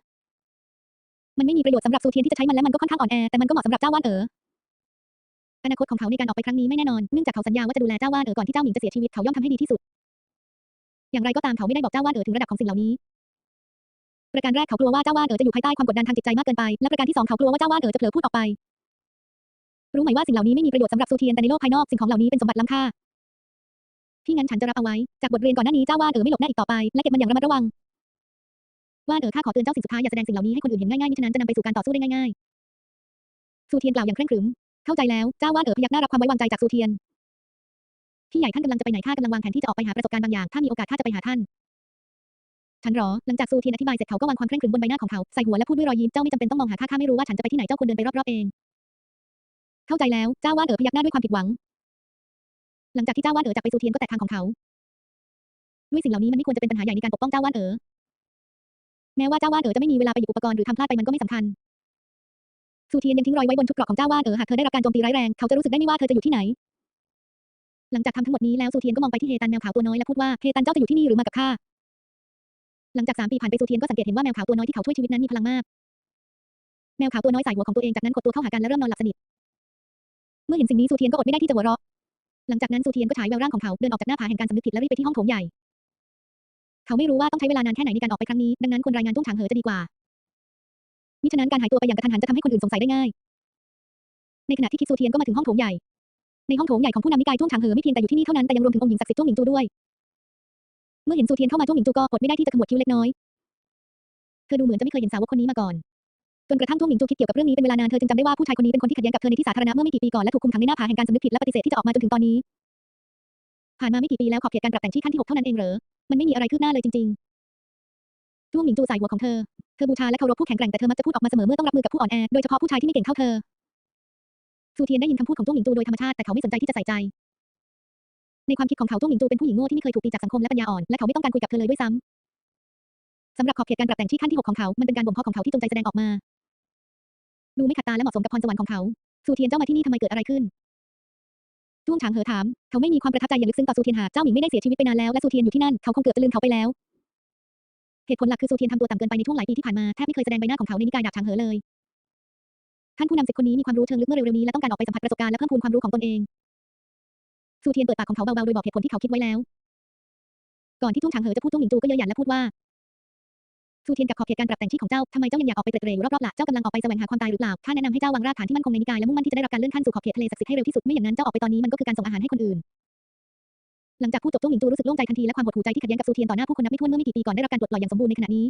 มันไม่มีประโยชน์สำหรับซูเทียนที่จะใช้มันและมันก็ค่อนข้างอ่อนแอ แต่มันก็เหมาะสำหรับเจ้าว่านเอ๋อ อนาคตของเขาในการออกไปครั้งนี้ไม่แน่นอน เนื่องจากเขาสัญญาว่าจะดูแลเจ้าว่านเอ๋อก่อนที่เจ้าหมิงจะเสียชีวิตเขาย่อมทำให้ดีที่สุด อย่างไรก็ตามเขาไม่ได้บอกเจ้าว่านเอ๋อถึงระดับของสิ่งเหล่านี้ ประการแรกเขากลัวว่าเจ้าว่านเอ๋อจะอยู่ภายใต้ความกดดันทางจิตใจมากเกินไป และประการที่สองเขากลัวว่าเจ้าว่านเอ๋อจะเผลอพูดออกไป รู้ไหมว่าสิ่งเหล่านี้ไม่มีประโยชน์สำหรับซูเทียนแต่ในโลกภายนอกสิ่งของเหล่านี้เป็นสมบัติล้ำค่า ที่งั้นฉันจะรับเอาไว้ จากบทเรียนก่อนหน้านี้เจ้าว่านเอ๋อไม่หลบหน้าอีกต่อไปและเก็บมันอย่างระมัดระวังว่านเอ๋อข้าขอเตือนเจ้าสิ่งสุดท้ายอย่าแสดงสิ่งเหล่านี้ให้คนอื่นเห็นง่ายๆมิฉะนั้นจะนำไปสู่การต่อสู้ได้ง่ายๆซูเทียนกล่าวอย่างเคร่งขรึม เข้าใจแล้ว เจ้าว่านเอ๋อพยักหน้ารับความไว้วางใจจากซูเทียน พี่ใหญ่ท่านกำลังจะไปไหนข้ากำลังวางแผนที่จะออกไปหาประสบการณ์บางอย่าง ถ้ามีโอกาสข้าจะไปหาท่าน ฉันรอ หลังจากซูเทียนอธิบายเสร็จเขาก็วางความเคร่งขรึมบนใบหน้าของเขา ใส่หัวและพูดด้วยรอยยิ้ม เจ้าไม่จำเป็นต้องมองหาข้าข้าไม่รู้ว่าฉันจะไปที่ไหน เจ้าควรเดินไปรอบๆเอง เข้าใจแล้ว เจ้าว่านเอ๋อพยักหน้าด้วยความผิดหวัง หลังจากที่เจ้าว่านเอ๋อจากไปซูเทียนก็แตกทางของเขา ด้วยสิ่งเหล่านี้มันไม่ควรจะเป็นปัญหาใหญ่ในการปกป้องเจ้าว่านเอ๋อแม้ว่าเจ้าว่านเอ๋อจะไม่มีเวลาไปหยิบอุปกรณ์หรือทำพลาดไปมันก็ไม่สำคัญ ซูเทียนยังทิ้งรอยไว้บนชุดเกราะของเจ้าว่านเอ๋อหากเธอได้รับการโจมตีร้ายแรงเขาจะรู้สึกได้ไม่ว่าเธอจะอยู่ที่ไหน หลังจากทำทั้งหมดนี้แล้วซูเทียนก็มองไปที่เฮตันแมวขาวตัวน้อยและพูดว่าเฮตันเจ้าจะอยู่ที่นี่หรือมากับข้าหลังจากสามปีผ่านไปซูเทียนก็สังเกตเห็นว่าแมวขาวตัวน้อยที่เขาช่วยชีวิตนั้นมีพลังมาก แมวขาวตัวน้อยใสายหัวของตัวเองจากนั้นกดตัวเข้าหากันและเริ่มนอนหลับสนิท เมื่อเห็นสิ่งนี้ซูเทียนก็อดไม่ได้ที่จะหัวเราะ หลังจากนั้นซูเทียนก็ฉายแววร่างของเขาเดินออกจากหน้าผาแห่งการสำนึกผิดและรีบไปที่ห้องโถงใหญ่ เขาไม่รู้ว่าต้องใช้เวลานานแค่ไหนในการออกไปครั้งนี้ ดังนั้นควรรายงานตุ้งฉางเหอจะดีกว่า มิฉะนั้นการหายตัวไปอย่างกระทันหันจะทำให้คนอื่นสงสัยได้ง่าย ในขณะที่คิดซูเทียนก็มาถึงห้องโถงใหญ่ ในห้องโถงใหญ่ของผู้นำนิกายจ้วงฉางเหอไม่เพียงแต่อยู่ที่นี่เท่านั้นแต่ยังรวมถึงองค์หญิงศักดิ์สิทธิ์จ้วงหมิงจูด้วย เมื่อเห็นซูเทียนเข้ามาจ้วงหมิงจูก็อดไม่ได้ที่จะขมวดคิ้วเล็กน้อย เธอดูเหมือนจะไม่เคยเห็นสาวกคนนี้มาก่อน จนกระทั่งจ้วงหมิงจูคิดเกี่ยวกับเรื่องนี้เป็นเวลานานเธอจึงจำได้ว่าผู้ชายคนนี้เป็นคนที่ขัดแย้งกับเธอในที่สาธารณะเมื่อไม่กี่ปีก่อนและถูกคุมขังในหน้าผาแห่งการสำนึกผิดและปฏิเสธที่จะออกมาจนถึงตอนนี้ผ่านมาไม่กี่ปีแล้วขอบเขตการปรับแต่งที่ขั้นที่หกเท่านั้นเองเหรอ มันไม่มีอะไรคืบหน้าเลยจริงๆจ้วงหมิงจูสายหัวของเธอ เธอบูชาและเคารพผู้แข็งแกร่งแต่เธอมักจะพูดออกมาเสมอเมื่อต้องรับมือกับผู้อ่อนแอโดยเฉพาะผู้ชายที่ไม่เก่งเท่าเธอซูเทียนได้ยินคำพูดของจ้วงหมิงจูโดยธรรมชาติแต่เขาไม่สนใจที่จะใส่ใจ ในความคิดของเขาจ้วงหมิงจูเป็นผู้หญิงโง่ที่ไม่เคยถูกตีจากสังคมและปัญญาอ่อนและเขาไม่ต้องการคุยกับเธอเลยด้วยซ้ำสำหรับขอบเขตการปรับแต่งที่ขั้นที่หกของเขามันเป็นการบ่มเพาะของเขาที่จงใจแสดงออกมาดูไม่ขัดตาและเหมาะสมกับพรสวรรค์ของเขาซูเทียนเจ้ามาที่นี่ทำไมเกิดอะไรขึ้นจ้วงฉางเหอถาม เขาไม่มีความประทับใจอย่างลึกซึ้งต่อซูเทียนหากเจ้าหมิงไม่ได้เสียชีวิตไปนานแล้วและซูเทียนอยู่ที่นั่น เขาคงเกือบจะลืมเขาไปแล้ว เหตุผลหลักคือซูเทียนทำตัวต่ำเกินไปในช่วงหลายปีที่ผ่านมาแทบไม่เคยแสดงใบหน้าของเขาในนิกายดาบฉางเหอเลย ท่านผู้นำสิทธิ์คนนี้มีความรู้เชิงลึกเมื่อเร็วๆนี้และต้องการออกไปสัมผัสประสบการณ์และเพิ่มพูนความรู้ของตนเองซูเทียนเปิดปากของเขาเบาๆโดยบอกเหตุผลที่เขาคิดไว้แล้ว ก่อนที่ทุ่งฉางเหอจะพูดทุ่งหมิงจูก็เย้ยหยันและพูดว่าซูเทียนกับขอบเขตการปรับแต่งที่ของเจ้าทำไมเจ้ายังอยากออกไปเตร็ดเตร่อยู่รอบๆล่ะเจ้ากำลังออกไปแสวงหาความตายหรือเปล่าข้าแนะนำให้เจ้าวางรากฐานที่มั่นคงในนิกายและมุ่งมั่นที่จะได้รับการเลื่อนขั้นสู่ขอบเขตทะเลศักดิ์สิทธิ์ให้เร็วที่สุดไม่อย่างนั้นเจ้าออกไปตอนนี้มันก็คือการส่งอาหารให้คนอื่น หลังจากพูดจบจ้วงหมิงจูรู้สึกโล่งใจทันทีและความหดหู่ใจที่ขัดแย้งกับซูเทียนต่อหน้าผู้คนนับไม่ถ้วนเมื่อไม่กี่ปีก่อนได้รับการปลดปล่อยอย่างสมบูรณ์ในขณะนี้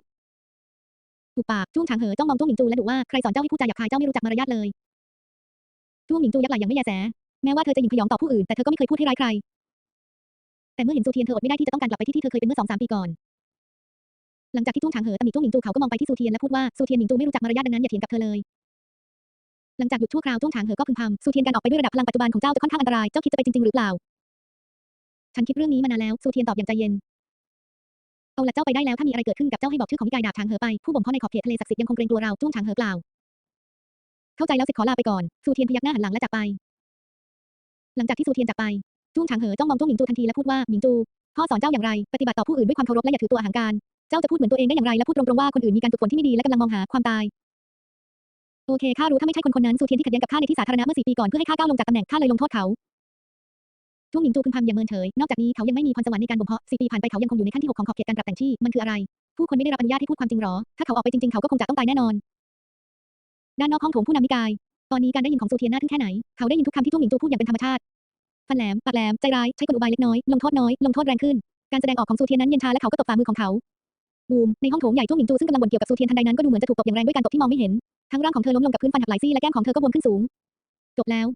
ถูกปากจ้วงฉางเหอจ้องมองจ้วงหมิงจูและดุว่าใครสอนเจ้าให้พูดจาหยาบคายเจ้าไม่รู้จักมารยาทเลยจ้วงหมิงจูยักไหล่อย่างไม่แยแสแม้ว่าเธอจะหยิ่งพยองต่อผู้อื่นแต่เธอก็ไม่เคยพูดให้ร้ายใคร แต่เมื่อเห็นซูเทียนเธออดไม่ได้ที่จะต้องการกลับไปที่ที่เธอเคยเป็นเมื่อสองสามปีก่อนหลังจากที่ทุ่งฉางเหอตำหนิจ้วงหมิงจูเขาก็มองไปที่ซูเทียนและพูดว่าซูเทียนหมิงจูไม่รู้จักมารยาทดังนั้นอย่าเถียงกับเธอเลย หลังจากหยุดชั่วคราวจ้วงฉางเหอก็พึมพำซูเทียนการออกไปด้วยระดับพลังปัจจุบันของเจ้าจะค่อนข้างอันตรายเจ้าคิดจะไปจริงๆหรือเปล่า ฉันคิดเรื่องนี้มานานแล้วซูเทียนตอบอย่างใจเย็นเอาละเจ้าไปได้แล้วถ้ามีอะไรเกิดขึ้นกับเจ้าให้บอกชื่อของนิกายดาบฉางเหอไปผู้บ่มเพาะในขอบเขตทะเลศักดิ์สิทธิ์ยังคงเกรงกลัวเราจ้วงฉางเหอเปล่า เข้าใจแล้วสิขอลาไปก่อนซูเทียนพยักหน้าหันหลังและจากไป หลังจากที่ซูเทียนจากไปจ้วงฉางเหอจ้องมองจ้วงหมิงจูทันทีและพูดว่าหมิงจูพ่อสอนเจ้าอย่างไร ปฏิบัติต่อผู้อื่นด้วยความเคารพและอย่าถือตัวอาหางการเจ้าจะพูดเหมือนตัวเองได้อย่างไรและพูดตรงๆว่าคนอื่นมีการฝึกฝนที่ไม่ดีและกำลังมองหาความตายโอเคข้ารู้ถ้าไม่ใช่คนคนนั้นซูเทียนที่ขัดแย้งกับข้าในที่สาธารณะเมื่อสี่ปีก่อนเพื่อให้ข้าก้าวลงจากตำแหน่งข้าเลยลงโทษเขา จ้วงหมิงจูพึมพำอย่างเมินเฉย นอกจากนี้เขายังไม่มีพรสวรรค์ในการบ่มเพาะสี่ปีผ่านไปเขายังคงอยู่ในขั้นที่หกของขอบเขตการปรับแต่งที่ มันคืออะไร ผู้คนไม่ได้รับอนุญาตให้พูดความจริงหรอ ถ้าเขาออกไปจริงๆ เขาก็คงจะต้องตายแน่นอน ด้านนอกห้องโถงผู้นำนิกาย ตอนนี้การได้ยินของซูเทียนน่าทึ่งแค่ไหน เขาได้ยินทุกคำที่จ้วงหมิงจูพูดอย่างเป็นธรรมชาติ ฟันแหลม ปากแหลม ใจร้าย ใช้กลอุบายเล็กน้อย ลงโทษน้อย ลงโทษแรงขึ้น การแสดงออกของซูเทียนนั้นเย็นชาและเขาก็ตบฝ่ามือของเขาบูมในห้องโถงใหญ่จ้วงหมิงจูซึ่งกำลังบ่นเกี่ยวกับซูเทียนทันใดนั้นก็ดูเหมือนจะถูกตบอย่างแรงด้วยการตบที่มองไม่เห็น ทั้งร่างของเธอล้มลงกับพื้นฟันหักหลายซี่และแก้มของเธอก็บวมขึ้นสูง จบแล้ว